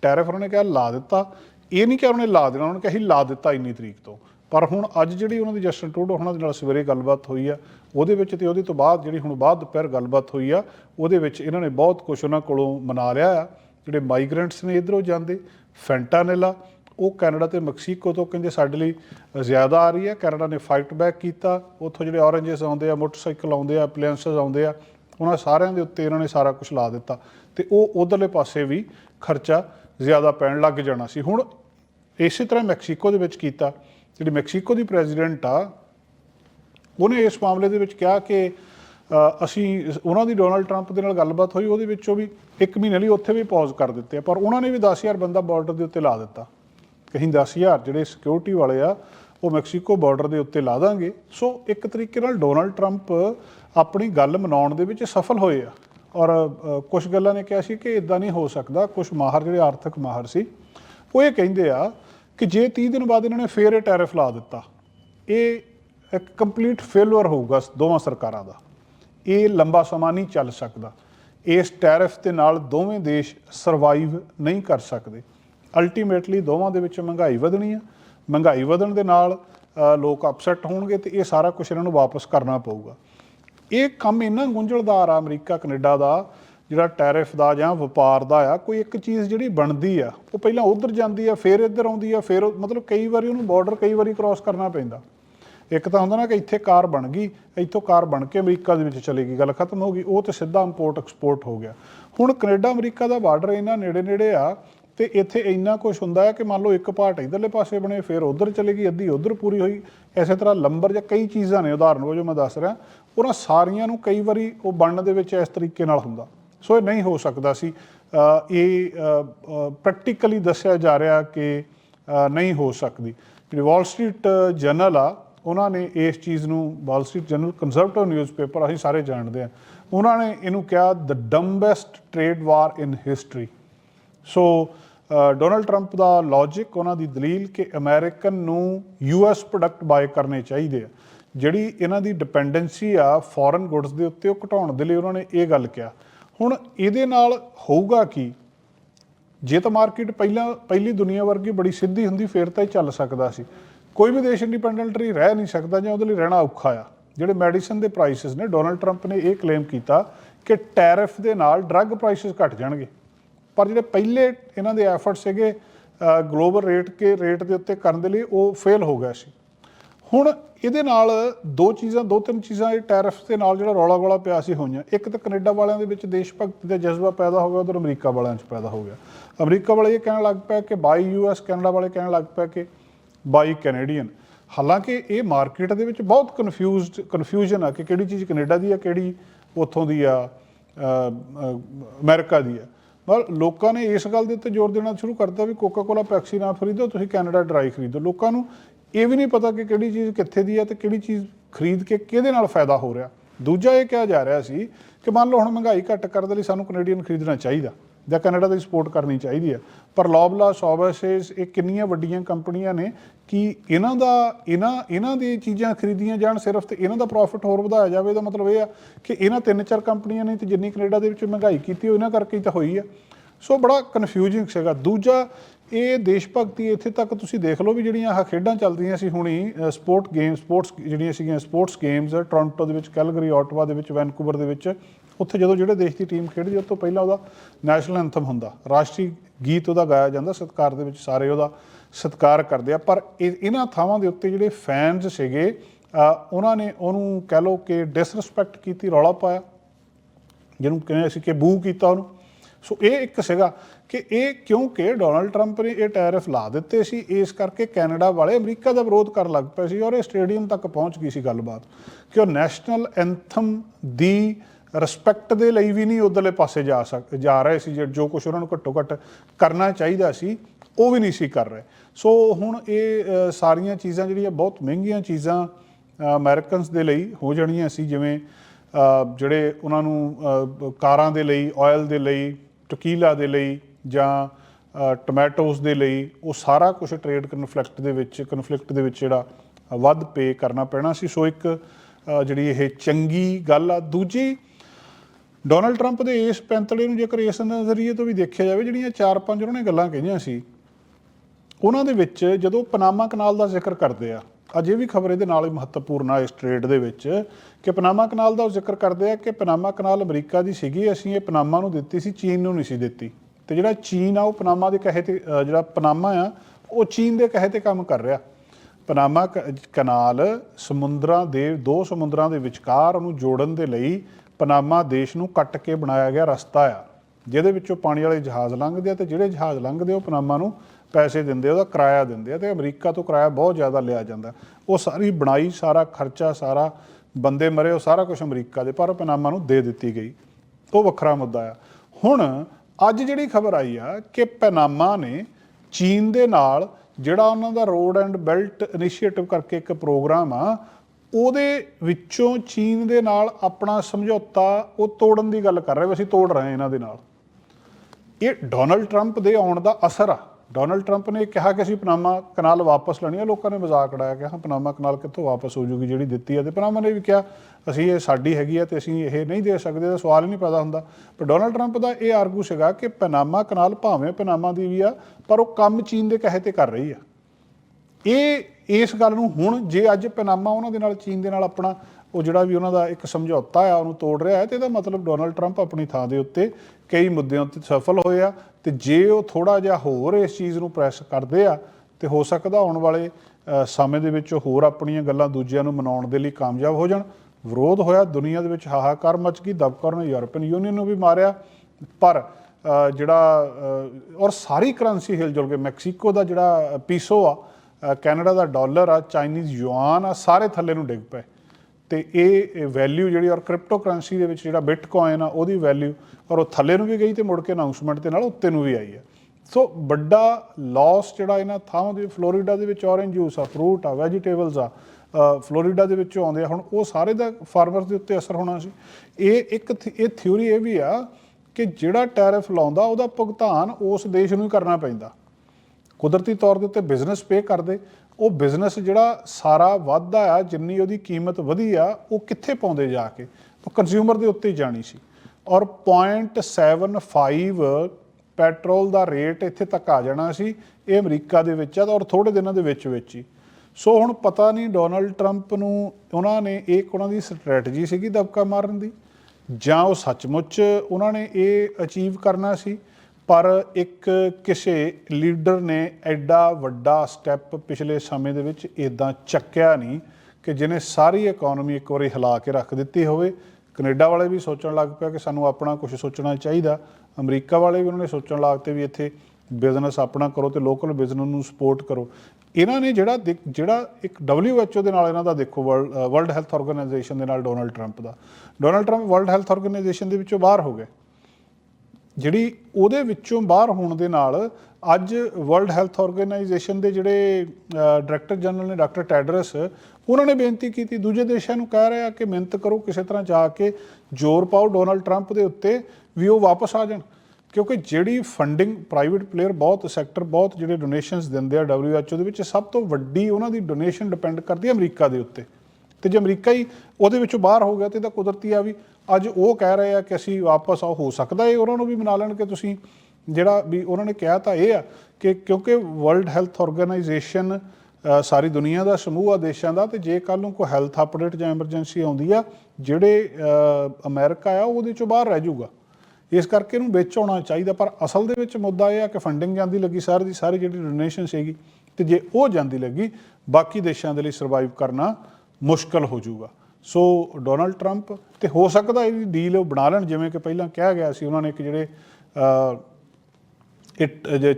ਟੈਰਿਫ ਉਹਨੇ ਕਿਹਾ ਲਾ ਦਿੱਤਾ। ਇਹ ਨਹੀਂ ਕਿ ਉਹਨੇ ਲਾ ਦੇਣਾ, ਉਹਨੇ ਕਿਹਾ ਸੀ ਲਾ ਦਿੱਤਾ ਇੰਨੀ ਤਰੀਕ ਤੋਂ। ਪਰ ਹੁਣ ਅੱਜ ਜਿਹੜੀ ਉਹਨਾਂ ਦੀ ਜਸਟਨ ਟਰੂਡੋ ਉਹਨਾਂ ਦੇ ਨਾਲ ਸਵੇਰੇ ਗੱਲਬਾਤ ਹੋਈ ਆ, ਉਹਦੇ ਵਿੱਚ ਤੇ ਉਹਦੇ ਤੋਂ ਬਾਅਦ ਜਿਹੜੀ ਹੁਣ ਬਾਅਦ ਦੁਪਹਿਰ ਗੱਲਬਾਤ ਹੋਈ ਆ, ਉਹਦੇ ਵਿੱਚ ਇਹਨਾਂ ਨੇ ਬਹੁਤ ਕੁਝ ਉਹਨਾਂ ਕੋਲੋਂ ਮਨਾ ਲਿਆ ਆ। ਜਿਹੜੇ ਮਾਈਗ੍ਰੈਂਟਸ ਨੇ ਇਧਰੋਂ ਜਾਂਦੇ, ਫੈਂਟਾਨਿਲ ਆ ਉਹ ਕੈਨੇਡਾ ਤੇ ਮੈਕਸੀਕੋ ਤੋਂ ਕਹਿੰਦੇ ਸਾਡੇ ਲਈ ਜ਼ਿਆਦਾ ਆ ਰਹੀ ਹੈ ਕੈਨੇਡਾ ਨੇ ਫਾਈਟ ਬੈਕ ਕੀਤਾ, ਉੱਥੋਂ ਜਿਹੜੇ ਔਰੰਜਸ ਆਉਂਦੇ ਆ, ਮੋਟਰਸਾਈਕਲ ਆਉਂਦੇ ਆ ਅਪਲਾਈਐਂਸਸ ਆਉਂਦੇ ਆ, ਉਹਨਾਂ ਸਾਰਿਆਂ ਦੇ ਉੱਤੇ ਇਹਨਾਂ ਨੇ ਸਾਰਾ ਕੁਝ ਲਾ ਦਿੱਤਾ। ਤੇ ਉਹ ਉਧਰਲੇ ਪਾਸੇ ਵੀ ਖਰਚਾ ਜ਼ਿਆਦਾ ਪੈਣ ਲੱਗ ਜਾਣਾ ਸੀ। ਹੁਣ ਇਸੇ ਤਰ੍ਹਾਂ ਮੈਕਸੀਕੋ ਦੇ ਵਿੱਚ ਕੀਤਾ। ਜਿਹੜੀ ਮੈਕਸੀਕੋ ਦੀ ਪ੍ਰੈਜ਼ੀਡੈਂਟ ਆ, ਉਹਨੇ ਇਸ ਮਾਮਲੇ ਦੇ ਵਿੱਚ ਕਿਹਾ ਕਿ ਅਸੀਂ ਉਹਨਾਂ ਦੀ ਡੋਨਲਡ ਟਰੰਪ ਦੇ ਨਾਲ ਗੱਲਬਾਤ ਹੋਈ, ਉਹਦੇ ਵਿੱਚੋਂ ਵੀ ਇੱਕ ਮਹੀਨੇ ਲਈ ਉੱਥੇ ਵੀ ਪੌਜ਼ ਕਰ ਦਿੱਤੇ ਆ। ਪਰ ਉਹਨਾਂ ਨੇ ਵੀ 10000 ਬੰਦਾ ਬਾਰਡਰ ਦੇ ਉੱਤੇ ਲਾ ਦਿੱਤਾ। ਕਹੀਂ 10000 ਜਿਹੜੇ ਸਿਕਿਉਰਿਟੀ ਵਾਲੇ ਆ, ਉਹ ਮੈਕਸੀਕੋ ਬਾਰਡਰ ਦੇ ਉੱਤੇ ਲਾ ਦਾਂਗੇ। ਸੋ ਇੱਕ ਤਰੀਕੇ ਨਾਲ ਡੋਨਲਡ ਟਰੰਪ ਆਪਣੀ ਗੱਲ ਮਨਾਉਣ ਦੇ ਵਿੱਚ ਸਫਲ ਹੋਏ ਆ। ਔਰ ਕੁਝ ਗੱਲਾਂ ਨੇ ਕਿਹਾ ਸੀ ਕਿ ਇਦਾਂ ਨਹੀਂ ਹੋ ਸਕਦਾ। ਕੁਝ ਮਾਹਰ, ਜਿਹੜੇ ਆਰਥਿਕ ਮਾਹਰ ਸੀ, ਉਹ ਇਹ ਕਹਿੰਦੇ ਆ ਕਿ ਜੇ 30 ਦਿਨ ਬਾਅਦ ਇਹਨਾਂ ਨੇ ਫੇਰ ਇਹ ਟੈਰਿਫ ਲਾ ਦਿੱਤਾ, ਇਹ ਇੱਕ ਕੰਪਲੀਟ ਫੇਲੂਅਰ ਹੋਊਗਾ ਦੋਵਾਂ ਸਰਕਾਰਾਂ ਦਾ। ਇਹ ਲੰਬਾ ਸਮਾਂ ਨਹੀਂ ਚੱਲ ਸਕਦਾ। ਇਸ ਟੈਰਿਫ ਦੇ ਨਾਲ ਦੋਵੇਂ ਦੇਸ਼ ਸਰਵਾਈਵ ਨਹੀਂ ਕਰ ਸਕਦੇ। ਅਲਟੀਮੇਟਲੀ ਦੋਵਾਂ ਦੇ ਵਿੱਚ ਮਹਿੰਗਾਈ ਵਧਣੀ ਆ। ਮਹਿੰਗਾਈ ਵਧਣ ਦੇ ਨਾਲ ਲੋਕ ਅਪਸੈਟ ਹੋਣਗੇ ਤੇ ਇਹ ਸਾਰਾ ਕੁਝ ਇਹਨਾਂ ਨੂੰ ਵਾਪਸ ਕਰਨਾ ਪਊਗਾ। ਇਹ ਕੰਮ ਇੰਨਾ ਗੁੰਝਲਦਾਰ ਆ ਅਮਰੀਕਾ, ਕੈਨੇਡਾ ਦਾ ਜਿਹੜਾ ਟੈਰਿਫ ਦਾ ਜਾਂ ਵਪਾਰ ਦਾ ਆ, ਕੋਈ ਇੱਕ ਚੀਜ਼ ਜਿਹੜੀ ਬਣਦੀ ਆ, ਉਹ ਪਹਿਲਾਂ ਉਧਰ ਜਾਂਦੀ ਆ, ਫਿਰ ਇੱਧਰ ਆਉਂਦੀ ਆ, ਫਿਰ ਮਤਲਬ ਕਈ ਵਾਰੀ ਉਹਨੂੰ ਬਾਰਡਰ ਕਈ ਵਾਰੀ ਕ੍ਰਾਸ ਕਰਨਾ ਪੈਂਦਾ। ਇੱਕ ਤਾਂ ਹੁੰਦਾ ਨਾ ਕਿ ਇੱਥੇ ਕਾਰ ਬਣ ਗਈ, ਇੱਥੋਂ ਕਾਰ ਬਣ ਕੇ ਅਮਰੀਕਾ ਦੇ ਵਿੱਚ ਚਲੇ ਗਈ, ਗੱਲ ਖਤਮ ਹੋ ਗਈ, ਉਹ ਤੇ ਸਿੱਧਾ ਇੰਪੋਰਟ ਐਕਸਪੋਰਟ ਹੋ ਗਿਆ। ਹੁਣ ਕੈਨੇਡਾ, ਅਮਰੀਕਾ ਦਾ ਬਾਰਡਰ ਇੰਨਾ ਨੇੜੇ ਨੇੜੇ ਆ ਤੇ ਇੱਥੇ ਇੰਨਾ ਕੁਝ ਹੁੰਦਾ ਹੈ ਕਿ ਮੰਨ ਲਓ ਇੱਕ ਪਾਰਟ ਇਧਰਲੇ ਪਾਸੇ ਬਣੇ, ਫਿਰ ਉਧਰ ਚਲੇ ਗਈ, ਅੱਧੀ ਉਧਰ ਪੂਰੀ ਹੋਈ। ਇਸੇ ਤਰ੍ਹਾਂ ਲੰਬਰ ਜਾਂ ਕਈ ਚੀਜ਼ਾਂ ਨੇ, ਉਦਾਹਰਨ ਵਜੋਂ ਮੈਂ ਦੱਸ ਰਿਹਾ, ਉਹਨਾਂ ਸਾਰੀਆਂ ਨੂੰ ਕਈ ਵਾਰੀ ਉਹ ਬਣਨ ਦੇ ਵਿੱਚ ਇਸ ਤਰੀਕੇ ਨਾਲ ਹੁੰਦਾ। ਸੋ ਇਹ ਨਹੀਂ ਹੋ ਸਕਦਾ ਸੀ। ਇਹ ਪ੍ਰੈਕਟੀਕਲੀ ਦੱਸਿਆ ਜਾ ਰਿਹਾ ਕਿ ਨਹੀਂ ਹੋ ਸਕਦੀ। ਜਿਹੜੀ ਵਾਲ ਸਟਰੀਟ ਜਰਨਲ ਆ, ਉਹਨਾਂ ਨੇ ਇਸ ਚੀਜ਼ ਨੂੰ Wall Street Journal conservative newspaper ਅਸੀਂ ਸਾਰੇ ਜਾਣਦੇ ਆ। ਉਹਨਾਂ ਨੇ ਇਹਨੂੰ ਕਿਹਾ the dumbest trade war in history so Donald Donald Trump the logic ਉਹਨਾਂ ਦੀ ਦਲੀਲ ਕਿ ਅਮਰੀਕਨ ਨੂੰ ਯੂਐਸ ਪ੍ਰੋਡਕਟ ਬਾਏ ਕਰਨੇ ਚਾਹੀਦੇ ਆ। ਜਿਹੜੀ ਇਹਨਾਂ ਦੀ ਡਿਪੈਂਡੈਂਸੀ ਆ ਫੋਰਨ ਗੁੱਡਸ ਦੇ ਉੱਤੇ ਉਹ ਘਟਾਉਣ ਦੇ ਲਈ ਉਹਨਾਂ ਨੇ ਇਹ ਗੱਲ ਕਿਹਾ। ਹੁਣ ਇਹਦੇ ਨਾਲ ਹੋਊਗਾ ਕੀ? ਜੇ ਤਾਂ ਮਾਰਕੀਟ ਪਹਿਲਾਂ, ਪਹਿਲੀ ਦੁਨੀਆ ਵਰਗੀ ਬੜੀ ਸਿੱਧੀ ਹੁੰਦੀ, ਫੇਰ ਤਾਂ ਹੀ ਚੱਲ ਸਕਦਾ ਸੀ। ਕੋਈ ਵੀ ਦੇਸ਼ ਇੰਡੀਪੈਂਡੈਂਟਲੀ ਰਹਿ ਨਹੀਂ ਸਕਦਾ ਜਾਂ ਉਹਦੇ ਲਈ ਰਹਿਣਾ ਔਖਾ ਆ। ਜਿਹੜੇ ਮੈਡੀਸਨ ਦੇ ਪ੍ਰਾਈਸਸ ਨੇ ਡੋਨਲਡ ਟਰੰਪ ਨੇ ਇਹ ਕਲੇਮ ਕੀਤਾ ਕਿ ਟੈਰਿਫ ਦੇ ਨਾਲ ਡਰੱਗ ਪ੍ਰਾਈਸਸ ਘਟ ਜਾਣਗੇ। ਪਰ ਜਿਹੜੇ ਪਹਿਲੇ ਇਹਨਾਂ ਦੇ ਐਫਰਟਸ ਸੀਗੇ ਗਲੋਬਲ ਰੇਟ ਕੇ ਰੇਟ ਦੇ ਉੱਤੇ ਕਰਨ ਦੇ ਲਈ ਉਹ ਫੇਲ ਹੋ ਗਿਆ ਸੀ। ਹੁਣ ਇਹਦੇ ਨਾਲ ਦੋ ਚੀਜ਼ਾਂ ਦੋ ਤਿੰਨ ਚੀਜ਼ਾਂ ਇਹ ਟੈਰਿਫ ਦੇ ਨਾਲ ਜਿਹੜਾ ਰੌਲਾ ਗੋਲਾ ਪਿਆ ਸੀ ਹੋਈਆਂ। ਇੱਕ ਤਾਂ ਕੈਨੇਡਾ ਵਾਲਿਆਂ ਦੇ ਵਿੱਚ ਦੇਸ਼ ਭਗਤੀ ਦਾ ਜਜ਼ਬਾ ਪੈਦਾ ਹੋ ਗਿਆ ਉਧਰ ਅਮਰੀਕਾ ਵਾਲਿਆਂ 'ਚ ਪੈਦਾ ਹੋ ਗਿਆ। ਅਮਰੀਕਾ ਵਾਲੇ ਇਹ ਕਹਿਣ ਲੱਗ ਪਏ ਕਿ ਬਾਈ ਯੂਐਸ ਕੈਨੇਡਾ ਵਾਲੇ ਕਹਿਣ ਲੱਗ ਪਏ ਕਿ ਬਾਈ ਕੈਨੇਡੀਅਨ। ਹਾਲਾਂਕਿ ਇਹ ਮਾਰਕੀਟ ਦੇ ਵਿੱਚ ਬਹੁਤ ਕਨਫਿਊਜ਼ਡ ਕਨਫਿਊਜ਼ਨ ਆ ਕਿ ਕਿਹੜੀ ਚੀਜ਼ ਕੈਨੇਡਾ ਦੀ ਆ ਕਿਹੜੀ ਉੱਥੋਂ ਦੀ ਆ ਅ, ਅਮਰੀਕਾ ਦੀ ਆ। ਪਰ ਲੋਕਾਂ ਨੇ ਇਸ ਗੱਲ ਦੇ ਉੱਤੇ ਜ਼ੋਰ ਦੇਣਾ ਸ਼ੁਰੂ ਕਰਤਾ ਵੀ ਕੋਕਾ ਕੋਲਾ ਪੈਪਸੀ ਨਾ ਖਰੀਦੋ ਤੁਸੀਂ ਕੈਨੇਡਾ ਡਰਾਈ ਖਰੀਦੋ। ਲੋਕਾਂ ਨੂੰ ਇਹ ਵੀ ਨਹੀਂ ਪਤਾ ਕਿ ਕਿਹੜੀ ਚੀਜ਼ ਕਿੱਥੇ ਦੀ ਹੈ ਤੇ ਕਿਹੜੀ ਚੀਜ਼ ਖਰੀਦ ਕੇ ਕਿਹਦੇ ਨਾਲ ਫਾਇਦਾ ਹੋ ਰਿਹਾ। ਦੂਜਾ ਇਹ ਕਿਹਾ ਜਾ ਰਿਹਾ ਸੀ ਕਿ ਮੰਨ ਲਓ ਹੁਣ ਮਹਿੰਗਾਈ ਘੱਟ ਕਰਨ ਦੇ ਲਈ ਸਾਨੂੰ ਕੈਨੇਡੀਅਨ ਖਰੀਦਣਾ ਚਾਹੀਦਾ ਜਾਂ ਕੈਨੇਡਾ ਦੀ ਸਪੋਰਟ ਕਰਨੀ ਚਾਹੀਦੀ ਹੈ ਪਰ ਲੋਬਲਾ ਸੋਬਸਿਸ ਇਹ ਕਿੰਨੀਆਂ ਵੱਡੀਆਂ ਕੰਪਨੀਆਂ ਨੇ ਕਿ ਇਹਨਾਂ ਦਾ, ਇਹਨਾਂ ਇਹਨਾਂ ਦੀ ਚੀਜ਼ਾਂ ਖਰੀਦੀਆਂ ਜਾਣ ਸਿਰਫ ਤੇ ਇਹਨਾਂ ਦਾ ਪ੍ਰੋਫਿਟ ਹੋਰ ਵਧਾਇਆ ਜਾਵੇ, ਇਹਦਾ ਮਤਲਬ ਇਹ ਆ ਕਿ ਇਹਨਾਂ ਤਿੰਨ ਚਾਰ ਕੰਪਨੀਆਂ ਨੇ ਤੇ ਜਿੰਨੀ ਕੈਨੇਡਾ ਦੇ ਵਿੱਚ ਮਹਿੰਗਾਈ ਕੀਤੀ, ਉਹ ਇਹਨਾਂ ਕਰਕੇ ਹੀ ਤਾਂ ਹੋਈ ਆ। ਸੋ ਬੜਾ ਕਨਫਿਊਜ਼ਿੰਗ ਸੀਗਾ। ਦੂਜਾ ਇਹ ਦੇਸ਼ ਭਗਤੀ ਇੱਥੇ ਤੱਕ ਤੁਸੀਂ ਦੇਖ ਲਓ ਵੀ ਜਿਹੜੀਆਂ ਆਹ ਖੇਡਾਂ ਚੱਲਦੀਆਂ ਸੀ ਹੁਣੀ ਸਪੋਰਟ ਗੇਮ ਸਪੋਰਟਸ ਜਿਹੜੀਆਂ ਸੀਗੀਆਂ ਸਪੋਰਟਸ ਗੇਮਸ ਟੋਰਾਂਟੋ ਦੇ ਵਿੱਚ ਕੈਲਗਰੀ ਆਟਵਾ ਦੇ ਵਿੱਚ ਵੈਨਕੂਵਰ ਦੇ ਵਿੱਚ, ਉੱਥੇ ਜਦੋਂ ਜਿਹੜੇ ਦੇਸ਼ ਦੀ ਟੀਮ ਖੇਡਦੀ, ਉਸ ਤੋਂ ਪਹਿਲਾਂ ਉਹਦਾ ਨੈਸ਼ਨਲ ਐਂਥਮ ਹੁੰਦਾ। ਰਾਸ਼ਟਰੀ ਗੀਤ ਉਹਦਾ ਗਾਇਆ ਜਾਂਦਾ, ਸਤਿਕਾਰ ਦੇ ਵਿੱਚ ਸਾਰੇ ਉਹਦਾ ਸਤਿਕਾਰ ਕਰਦੇ ਆ। ਪਰ ਇਹਨਾਂ ਥਾਵਾਂ ਦੇ ਉੱਤੇ ਜਿਹੜੇ ਫੈਨਸ ਸੀਗੇ ਉਹਨਾਂ ਨੇ ਉਹਨੂੰ ਕਹਿ ਲਓ ਕਿ ਡਿਸਰੈਸਪੈਕਟ ਕੀਤੀ, ਰੌਲਾ ਪਾਇਆ, ਜਿਹਨੂੰ ਕਹਿੰਦੇ ਅਸੀਂ ਕਿ ਬੂ ਕੀਤਾ ਉਹਨੂੰ। ਸੋ ਇਹ ਇੱਕ ਸੀਗਾ। ਕਿ ਇਹ ਕਿਉਂਕਿ ਡੋਨਲਡ ਟਰੰਪ ਨੇ ਇਹ ਟੈਰਿਫ ਲਾ ਦਿੱਤੇ ਸੀ, ਇਸ ਕਰਕੇ ਕੈਨੇਡਾ ਵਾਲੇ ਅਮਰੀਕਾ ਦਾ ਵਿਰੋਧ ਕਰਨ ਲੱਗ ਪਏ ਸੀ ਔਰ ਇਹ ਸਟੇਡੀਅਮ ਤੱਕ ਪਹੁੰਚ ਗਈ ਸੀ ਗੱਲਬਾਤ। ਕਿ ਉਹ ਨੈਸ਼ਨਲ ਐਂਥਮ ਦੀ ਰਿਸਪੈਕਟ ਦੇ ਲਈ ਵੀ ਨਹੀਂ ਉਧਰਲੇ ਪਾਸੇ ਜਾ ਸਕ, ਜਾ ਰਹੇ ਸੀ, ਜੇ- ਜੋ ਕੁਝ ਉਹਨਾਂ ਨੂੰ ਘੱਟੋ ਘੱਟ ਕਰਨਾ ਚਾਹੀਦਾ ਸੀ, ਉਹ ਵੀ ਨਹੀਂ ਸੀ ਕਰ ਰਹੇ। ਸੋ ਹੁਣ ਇਹ ਸਾਰੀਆਂ ਚੀਜ਼ਾਂ ਜਿਹੜੀਆਂ ਬਹੁਤ ਮਹਿੰਗੀਆਂ ਚੀਜ਼ਾਂ ਅਮਰੀਕਨਸ ਦੇ ਲਈ ਹੋ ਜਾਣੀਆਂ ਸੀ, ਜਿਵੇਂ ਜਿਹੜੇ ਉਹਨਾਂ ਨੂੰ ਕਾਰਾਂ ਦੇ ਲਈ ਆਇਲ ਦੇ ਲਈ ਟਕੀਲਾ ਦੇ ਲਈ ਜਾਂ ਅ, ਟੋਮੈਟੋਸ ਦੇ ਲਈ ਉਹ ਸਾਰਾ ਕੁਝ ਟ੍ਰੇਡ ਕਨਫਲਿਕਟ ਦੇ ਵਿੱਚ ਕਨਫਲਿਕਟ ਦੇ ਵਿੱਚ ਜਿਹੜਾ ਵੱਧ ਪੇ ਕਰਨਾ ਪੈਣਾ ਸੀ। ਸੋ ਇੱਕ ਜਿਹੜੀ ਇਹ ਚੰਗੀ ਗੱਲ ਆ। ਦੂਜੀ ਡੋਨਲਡ ਟਰੰਪ ਦੇ ਇਸ ਪੈਂਤੜੇ ਨੂੰ ਜੇਕਰ ਇਸ ਨਜ਼ਰੀਏ ਤੋਂ ਵੀ ਦੇਖਿਆ ਜਾਵੇ ਜਿਹੜੀਆਂ ਚਾਰ ਪੰਜ ਉਹਨਾਂ ਨੇ ਗੱਲਾਂ ਕਹੀਆਂ ਸੀ ਉਹਨਾਂ ਦੇ ਵਿੱਚ ਜਦੋਂ ਪਨਾਮਾ ਕਨਾਲ ਦਾ ਜ਼ਿਕਰ ਕਰਦੇ ਆ ਅਜੇ ਵੀ ਖਬਰ ਇਹਦੇ ਨਾਲ ਹੀ ਮਹੱਤਵਪੂਰਨ ਆ ਇਸ ਟ੍ਰੇਡ ਦੇ ਵਿੱਚ ਕਿ ਪਨਾਮਾ ਕਨਾਲ ਦਾ ਉਹ ਜ਼ਿਕਰ ਕਰਦੇ ਆ ਕਿ ਪਨਾਮਾ ਕਨਾਲ ਅਮਰੀਕਾ ਦੀ ਸੀਗੀ। ਅਸੀਂ ਇਹ ਪਨਾਮਾ ਨੂੰ ਦਿੱਤੀ ਸੀ ਚੀਨ ਨੂੰ ਨਹੀਂ ਸੀ ਦਿੱਤੀ। ਤੇ ਜਿਹੜਾ ਚੀਨ ਆ ਉਹ ਪਨਾਮਾ ਦੇ ਕਹੇ ਤੇ ਅ, ਜਿਹੜਾ ਪਨਾਮਾ ਆ ਉਹ ਚੀਨ ਦੇ ਕਹੇ ਤੇ ਕੰਮ ਕਰ ਰਿਹਾ। ਪਨਾਮਾ ਕ- ਕਨਾਲ ਸਮੁੰਦਰਾਂ ਦੇ ਦੋ ਸਮੁੰਦਰਾਂ ਦੇ ਵਿਚਕਾਰ ਉਹਨੂੰ ਜੋੜਨ ਦੇ ਲਈ ਪਨਾਮਾ ਦੇਸ਼ ਨੂੰ ਕੱਟ ਕੇ ਬਣਾਇਆ ਗਿਆ ਰਸਤਾ ਆ। ਜਿਹਦੇ ਵਿੱਚੋਂ ਪਾਣੀ ਵਾਲੇ ਜਹਾਜ਼ ਲੰਘਦੇ ਆ ਤੇ ਜਿਹੜੇ ਜਹਾਜ਼ ਲੰਘਦੇ ਆ, ਉਹ ਪਨਾਮਾ ਨੂੰ ਪੈਸੇ ਦਿੰਦੇ ਆ, ਉਹਦਾ ਕਿਰਾਇਆ ਦਿੰਦੇ ਆ ਤੇ ਅਮਰੀਕਾ ਤੋਂ ਕਿਰਾਇਆ ਬਹੁਤ ਜ਼ਿਆਦਾ ਲਿਆ ਜਾਂਦਾ। ਉਹ ਸਾਰੀ ਬਣਾਈ ਸਾਰਾ ਖਰਚਾ ਸਾਰਾ ਬੰਦੇ ਮਰੇ ਉਹ ਸਾਰਾ ਕੁਝ ਅਮਰੀਕਾ ਦੇ ਪਰ ਉਹ ਪਨਾਮਾ ਨੂੰ ਦੇ ਦਿੱਤੀ ਗਈ। ਉਹ ਵੱਖਰਾ ਮੁੱਦਾ ਆ। ਹੁਣ ਅੱਜ ਜਿਹੜੀ ਖਬਰ ਆਈ ਆ ਕਿ ਪੈਨਾਮਾ ਨੇ ਚੀਨ ਦੇ ਨਾਲ ਜਿਹੜਾ ਉਹਨਾਂ ਦਾ ਰੋਡ ਐਂਡ ਬੈਲਟ ਇਨੀਸ਼ੀਏਟਿਵ ਕਰਕੇ ਇੱਕ ਪ੍ਰੋਗਰਾਮ ਆ, ਉਹਦੇ ਵਿੱਚੋਂ ਚੀਨ ਦੇ ਨਾਲ ਆਪਣਾ ਸਮਝੌਤਾ ਉਹ ਤੋੜਨ ਦੀ ਗੱਲ ਕਰ ਰਹੇ ਵੀ, ਅਸੀਂ ਤੋੜ ਰਹੇ ਹਾਂ ਇਹਨਾਂ ਦੇ ਨਾਲ। ਇਹ ਡੋਨਲਡ ਟਰੰਪ ਦੇ ਆਉਣ ਦਾ ਅਸਰ ਆ। ਡੋਨਲਡ ਟਰੰਪ ਨੇ ਕਿਹਾ ਕਿ ਅਸੀਂ ਪਨਾਮਾ ਕਨਾਲ ਵਾਪਸ ਲੈਣੀ ਆ ਲੋਕਾਂ ਨੇ ਮਜ਼ਾਕ ਉਡਾਇਆ ਕਿ ਹਾਂ, ਪਨਾਮਾ ਕਨਾਲ ਕਿੱਥੋਂ ਵਾਪਸ ਹੋ ਜੂਗੀ ਜਿਹੜੀ ਦਿੱਤੀ ਆ ਤੇ ਪਨਾਮਾ ਨੇ ਵੀ ਕਿਹਾ, ਅਸੀਂ ਇਹ ਸਾਡੀ ਹੈਗੀ ਆ ਤੇ ਅਸੀਂ ਇਹ ਨਹੀਂ ਦੇ ਸਕਦੇ, ਤਾਂ ਸਵਾਲ ਹੀ ਨਹੀਂ ਪੈਦਾ ਹੁੰਦਾ। ਪਰ ਡੋਨਲਡ ਟਰੰਪ ਦਾ ਇਹ ਆਰਗੂ ਸੀਗਾ ਕਿ ਪਨਾਮਾ ਕਨਾਲ ਭਾਵੇਂ ਪਨਾਮਾ ਦੀ ਵੀ ਆ, ਪਰ ਉਹ ਕੰਮ ਚੀਨ ਦੇ ਕਹੇ ਤੇ ਕਰ ਰਹੀ ਆ ਇਹ ਇਸ ਗੱਲ ਨੂੰ ਹੁਣ ਜੇ ਅੱਜ ਪਨਾਮਾ ਉਹਨਾਂ ਦੇ ਨਾਲ, ਚੀਨ ਦੇ ਨਾਲ ਆਪਣਾ ਉਹ ਜਿਹੜਾ ਵੀ ਉਹਨਾਂ ਦਾ ਇੱਕ ਸਮਝੌਤਾ ਆ, ਉਹਨੂੰ ਤੋੜ ਰਿਹਾ ਹੈ, ਤੇ ਇਹਦਾ ਮਤਲਬ ਡੋਨਲਡ ਟਰੰਪ ਆਪਣੀ ਥਾਂ ਦੇ ਉੱਤੇ ਕਈ ਮੁੱਦਿਆਂ ਉੱਤੇ ਸਫਲ ਹੋਏ ਆ। ਤੇ ਜੇ ਉਹ ਥੋੜਾ ਜਿਹਾ ਹੋਰ ਇਸ ਚੀਜ਼ ਨੂੰ ਪ੍ਰੈਸ ਕਰਦੇ ਆ, ਤੇ ਹੋ ਸਕਦਾ ਆਉਣ ਵਾਲੇ ਸਮੇਂ ਦੇ ਵਿੱਚ ਹੋਰ ਆਪਣੀਆਂ ਗੱਲਾਂ ਦੂਜਿਆਂ ਨੂੰ ਮਨਾਉਣ ਦੇ ਲਈ ਕਾਮਯਾਬ ਹੋ ਜਾਣ। ਵਿਰੋਧ ਹੋਇਆ, ਦੁਨੀਆ ਦੇ ਵਿੱਚ ਹਾਹਾਕਾਰ ਮਚ ਗਈ, ਦਬਕਰ ਨੇ ਯੂਰਪੀਅਨ ਯੂਨੀਅਨ ਨੂੰ ਵੀ ਮਾਰਿਆ। ਪਰ ਜਿਹੜਾ ਔਰ ਸਾਰੀ ਕਰੰਸੀ ਹਿਲਜੁਲ ਕੇ ਮੈਕਸੀਕੋ ਦਾ ਜਿਹੜਾ ਪੀਸੋ ਆ ਕੈਨੇਡਾ ਦਾ ਡਾਲਰ ਆ, ਚਾਈਨੀਜ਼ ਯੁਆਨ ਆ, ਸਾਰੇ ਥੱਲੇ ਨੂੰ ਡਿੱਗ ਪਏ। ਤੇ ਇਹ ਵੈਲਿਊ ਜਿਹੜੀ ਔਰ ਕ੍ਰਿਪਟੋ ਕਰੰਸੀ ਦੇ ਵਿੱਚ ਜਿਹੜਾ ਬਿਟਕੋਇਨ ਆ, ਉਹਦੀ ਵੈਲਿਊ ਔਰ ਉਹ ਥੱਲੇ ਨੂੰ ਵੀ ਗਈ ਤੇ ਮੁੜ ਕੇ ਅਨਾਉਂਸਮੈਂਟ ਦੇ ਨਾਲ ਉੱਤੇ ਨੂੰ ਵੀ ਆਈ ਆ। ਸੋ ਵੱਡਾ ਲਾਸ ਜਿਹੜਾ ਇਹਨਾਂ ਥਾਵਾਂ ਦੇ ਫਲੋਰੀਡਾ ਦੇ ਵਿੱਚ ਔਰੇਂਜ ਜੂਸ ਆ ਫਰੂਟ ਆ ਵੈਜੀਟੇਬਲਸ ਆ ਫਲੋਰੀਡਾ ਦੇ ਵਿੱਚੋਂ ਆਉਂਦੇ ਆ। ਹੁਣ ਉਹ ਸਾਰੇ ਦਾ ਫਾਰਮਰਸ ਦੇ ਉੱਤੇ ਅਸਰ ਹੋਣਾ ਸੀ। ਇਹ ਇੱਕ ਥਿ- ਇਹ ਥਿਊਰੀ ਇਹ ਵੀ ਆ ਕਿ ਜਿਹੜਾ ਟੈਰਿਫ ਲਾਉਂਦਾ, ਉਹਦਾ ਭੁਗਤਾਨ ਉਸ ਦੇਸ਼ ਨੂੰ ਹੀ ਕਰਨਾ ਪੈਂਦਾ। ਕੁਦਰਤੀ ਤੌਰ ਦੇ ਉੱਤੇ ਬਿਜ਼ਨਸ ਪੇ ਕਰਦੇ, ਉਹ ਬਿਜ਼ਨਸ ਜਿਹੜਾ ਸਾਰਾ ਵਾਧਾ ਆ, ਜਿੰਨੀ ਉਹਦੀ ਕੀਮਤ ਵਧੀ ਆ, ਉਹ ਕਿੱਥੇ ਪਾਉਂਦੇ ਜਾ ਕੇ? ਉਹ ਕੰਜ਼ਿਊਮਰ ਦੇ ਉੱਤੇ ਜਾਣੀ ਸੀ। ਔਰ 0.75 ਪੈਟਰੋਲ ਦਾ ਰੇਟ ਇੱਥੇ ਤੱਕ ਆ ਜਾਣਾ ਸੀ, ਇਹ ਅਮਰੀਕਾ ਦੇ ਵਿੱਚ ਆ ਤਾਂ ਔਰ ਥੋੜੇ ਦਿਨਾਂ ਦੇ ਵਿੱਚ ਵਿੱਚ ਹੀ। ਸੋ ਹੁਣ ਪਤਾ ਨਹੀਂ ਡੋਨਲਡ ਟਰੰਪ ਨੂੰ ਉਹਨਾਂ ਨੇ ਇਹ ਉਹਨਾਂ ਦੀ ਸਟ੍ਰੈਟਜੀ ਸੀਗੀ ਦਬਕਾ ਮਾਰਨ ਦੀ, ਜਾਂ ਉਹ ਸੱਚਮੁੱਚ ਉਹਨਾਂ ਨੇ ਇਹ ਅਚੀਵ ਕਰਨਾ ਸੀ। ਪਰ ਇੱਕ ਕਿਸੇ ਲੀਡਰ ਨੇ ਐਡਾ ਵੱਡਾ ਸਟੈਪ ਪਿਛਲੇ ਸਮੇਂ ਦੇ ਵਿੱਚ ਇਦਾਂ ਚੱਕਿਆ ਨਹੀਂ ਕਿ ਜਿਹਨੇ ਸਾਰੀ ਇਕਨੋਮੀ ਇੱਕ ਵਾਰੀ ਹਿਲਾ ਕੇ ਰੱਖ ਦਿੱਤੀ ਹੋਵੇ। ਕੈਨੇਡਾ ਵਾਲੇ ਵੀ ਸੋਚਣ ਲੱਗ ਪਿਆ ਕਿ ਸਾਨੂੰ ਆਪਣਾ ਕੁਝ ਸੋਚਣਾ ਚਾਹੀਦਾ। ਅਮਰੀਕਾ ਵਾਲੇ ਵੀ ਉਹਨਾਂ ਨੇ ਸੋਚਣ ਲੱਗ ਤੇ ਵੀ ਇੱਥੇ ਬਿਜ਼ਨਸ ਆਪਣਾ ਕਰੋ ਤੇ ਲੋਕਲ ਬਿਜ਼ਨਸ ਨੂੰ ਸਪੋਰਟ ਕਰੋ। ਇਹਨਾਂ ਨੇ ਜਿਹੜਾ ਦੇਖ- ਜਿਹੜਾ ਇੱਕ WHO ਦੇ ਨਾਲ ਇਹਨਾਂ ਦਾ ਦੇਖੋ ਵਰਲਡ ਹੈਲਥ ਆਰਗੇਨਾਈਜੇਸ਼ਨ ਦੇ ਨਾਲ ਡੋਨਲਡ ਟਰੰਪ ਦਾ। Donald Trump world health organization ਦੇ ਵਿੱਚੋਂ ਬਾਹਰ ਹੋ ਗਏ। ਜਿਹੜੀ ਉਹਦੇ ਵਿੱਚੋਂ ਬਾਹਰ ਹੋਣ ਦੇ ਨਾਲ ਅੱਜ ਵਰਲਡ ਹੈਲਥ ਆਰਗੇਨਾਈਜੇਸ਼ਨ ਦੇ ਜਿਹੜੇ ਡਾਇਰੈਕਟਰ ਜਨਰਲ ਨੇ ਡਾਕਟਰ ਟੈਡਰਸ ਉਹਨਾਂ ਨੇ ਬੇਨਤੀ ਕੀਤੀ, ਦੂਜੇ ਦੇਸ਼ਾਂ ਨੂੰ ਕਹਿ ਰਿਹਾ ਕਿ ਮਿਹਨਤ ਕਰੋ, ਕਿਸੇ ਤਰ੍ਹਾਂ ਜਾ ਕੇ ਜ਼ੋਰ ਪਾਓ ਡੋਨਲਡ ਟਰੰਪ ਦੇ ਉੱਤੇ ਵੀ ਉਹ ਵਾਪਸ ਆ ਜਾਣ। ਕਿਉਂਕਿ ਜਿਹੜੀ ਫੰਡਿੰਗ ਪ੍ਰਾਈਵੇਟ ਪਲੇਅਰ ਬਹੁਤ ਸੈਕਟਰ ਬਹੁਤ ਜਿਹੜੇ ਡੋਨੇਸ਼ਨਸ ਦਿੰਦੇ ਆ WHO ਦੇ ਵਿੱਚ, ਸਭ ਤੋਂ ਵੱਡੀ ਉਹਨਾਂ ਦੀ ਡੋਨੇਸ਼ਨ ਡਿਪੈਂਡ ਕਰਦੀ ਹੈ ਅਮਰੀਕਾ ਦੇ ਉੱਤੇ। ਤੇ ਜੇ ਅਮਰੀਕਾ ਹੀ ਉਹਦੇ ਵਿੱਚੋਂ ਬਾਹਰ ਹੋ ਗਿਆ ਤੇ ਇਹਦਾ ਕੁਦਰਤੀ ਆ ਵੀ ਅੱਜ ਉਹ ਕਹਿ ਰਹੇ ਆ ਕਿ ਅਸੀਂ ਵਾਪਸ ਆ ਹੋ ਸਕਦਾ ਇਹ ਉਹਨਾਂ ਨੂੰ ਵੀ ਮਨਾ ਲੈਣ ਕਿ ਤੁਸੀਂ ਜਿਹੜਾ ਵੀ ਉਹਨਾਂ ਨੇ ਕਿਹਾ ਤਾਂ ਇਹ ਆ ਕਿ ਕਿਉਂਕਿ ਵਰਲਡ ਹੈਲਥ ਆਰਗੇਨਾਈਜੇਸ਼ਨ ਸਾਰੀ ਦੁਨੀਆ ਦਾ ਸਮੂਹ ਆ ਦੇਸ਼ਾਂ ਦਾ ਤੇ ਜੇ ਕੱਲ ਨੂੰ ਕੋਈ ਹੈਲਥ ਅਪਡੇਟ ਜਾਂ ਐਮਰਜੈਂਸੀ ਆਉਂਦੀ ਆ ਜਿਹੜੇ ਅ, ਅਮਰੀਕਾ ਆ ਉਹਦੇ ਚੋਂ ਬਾਹਰ ਰਹਿ ਜਾਊਗਾ। ਇਸ ਕਰਕੇ ਇਹਨੂੰ ਵਿੱਚ ਆਉਣਾ ਚਾਹੀਦਾ ਪਰ ਅਸਲ ਦੇ ਵਿੱਚ ਮੁੱਦਾ ਇਹ ਆ ਕਿ ਫੰਡਿੰਗ ਜਾਂਦੀ ਲੱਗੀ ਸਾਰੀ ਦੀ ਸਾਰੀ ਜਿਹੜੀ ਡੋਨੇਸ਼ਨ ਸੀਗੀ ਤੇ ਜੇ ਉਹ ਜਾਂਦੀ ਲੱਗੀ ਬਾਕੀ ਦੇਸ਼ਾਂ ਦੇ ਲਈ ਸਰਵਾਈਵ ਕਰਨਾ ਮੁਸ਼ਕਲ ਹੋ ਜਾਊਗਾ। ਸੋ ਡੋਨਲਡ ਟਰੰਪ ਤੇ ਹੋ ਸਕਦਾ ਇਹਦੀ ਡੀਲ ਉਹ ਬਣਾ ਲੈਣ ਜਿਵੇਂ ਕਿ ਪਹਿਲਾਂ ਕਿਹਾ ਗਿਆ ਸੀ ਉਹਨਾਂ ਨੇ ਇੱਕ ਜਿਹੜੇ ਅ,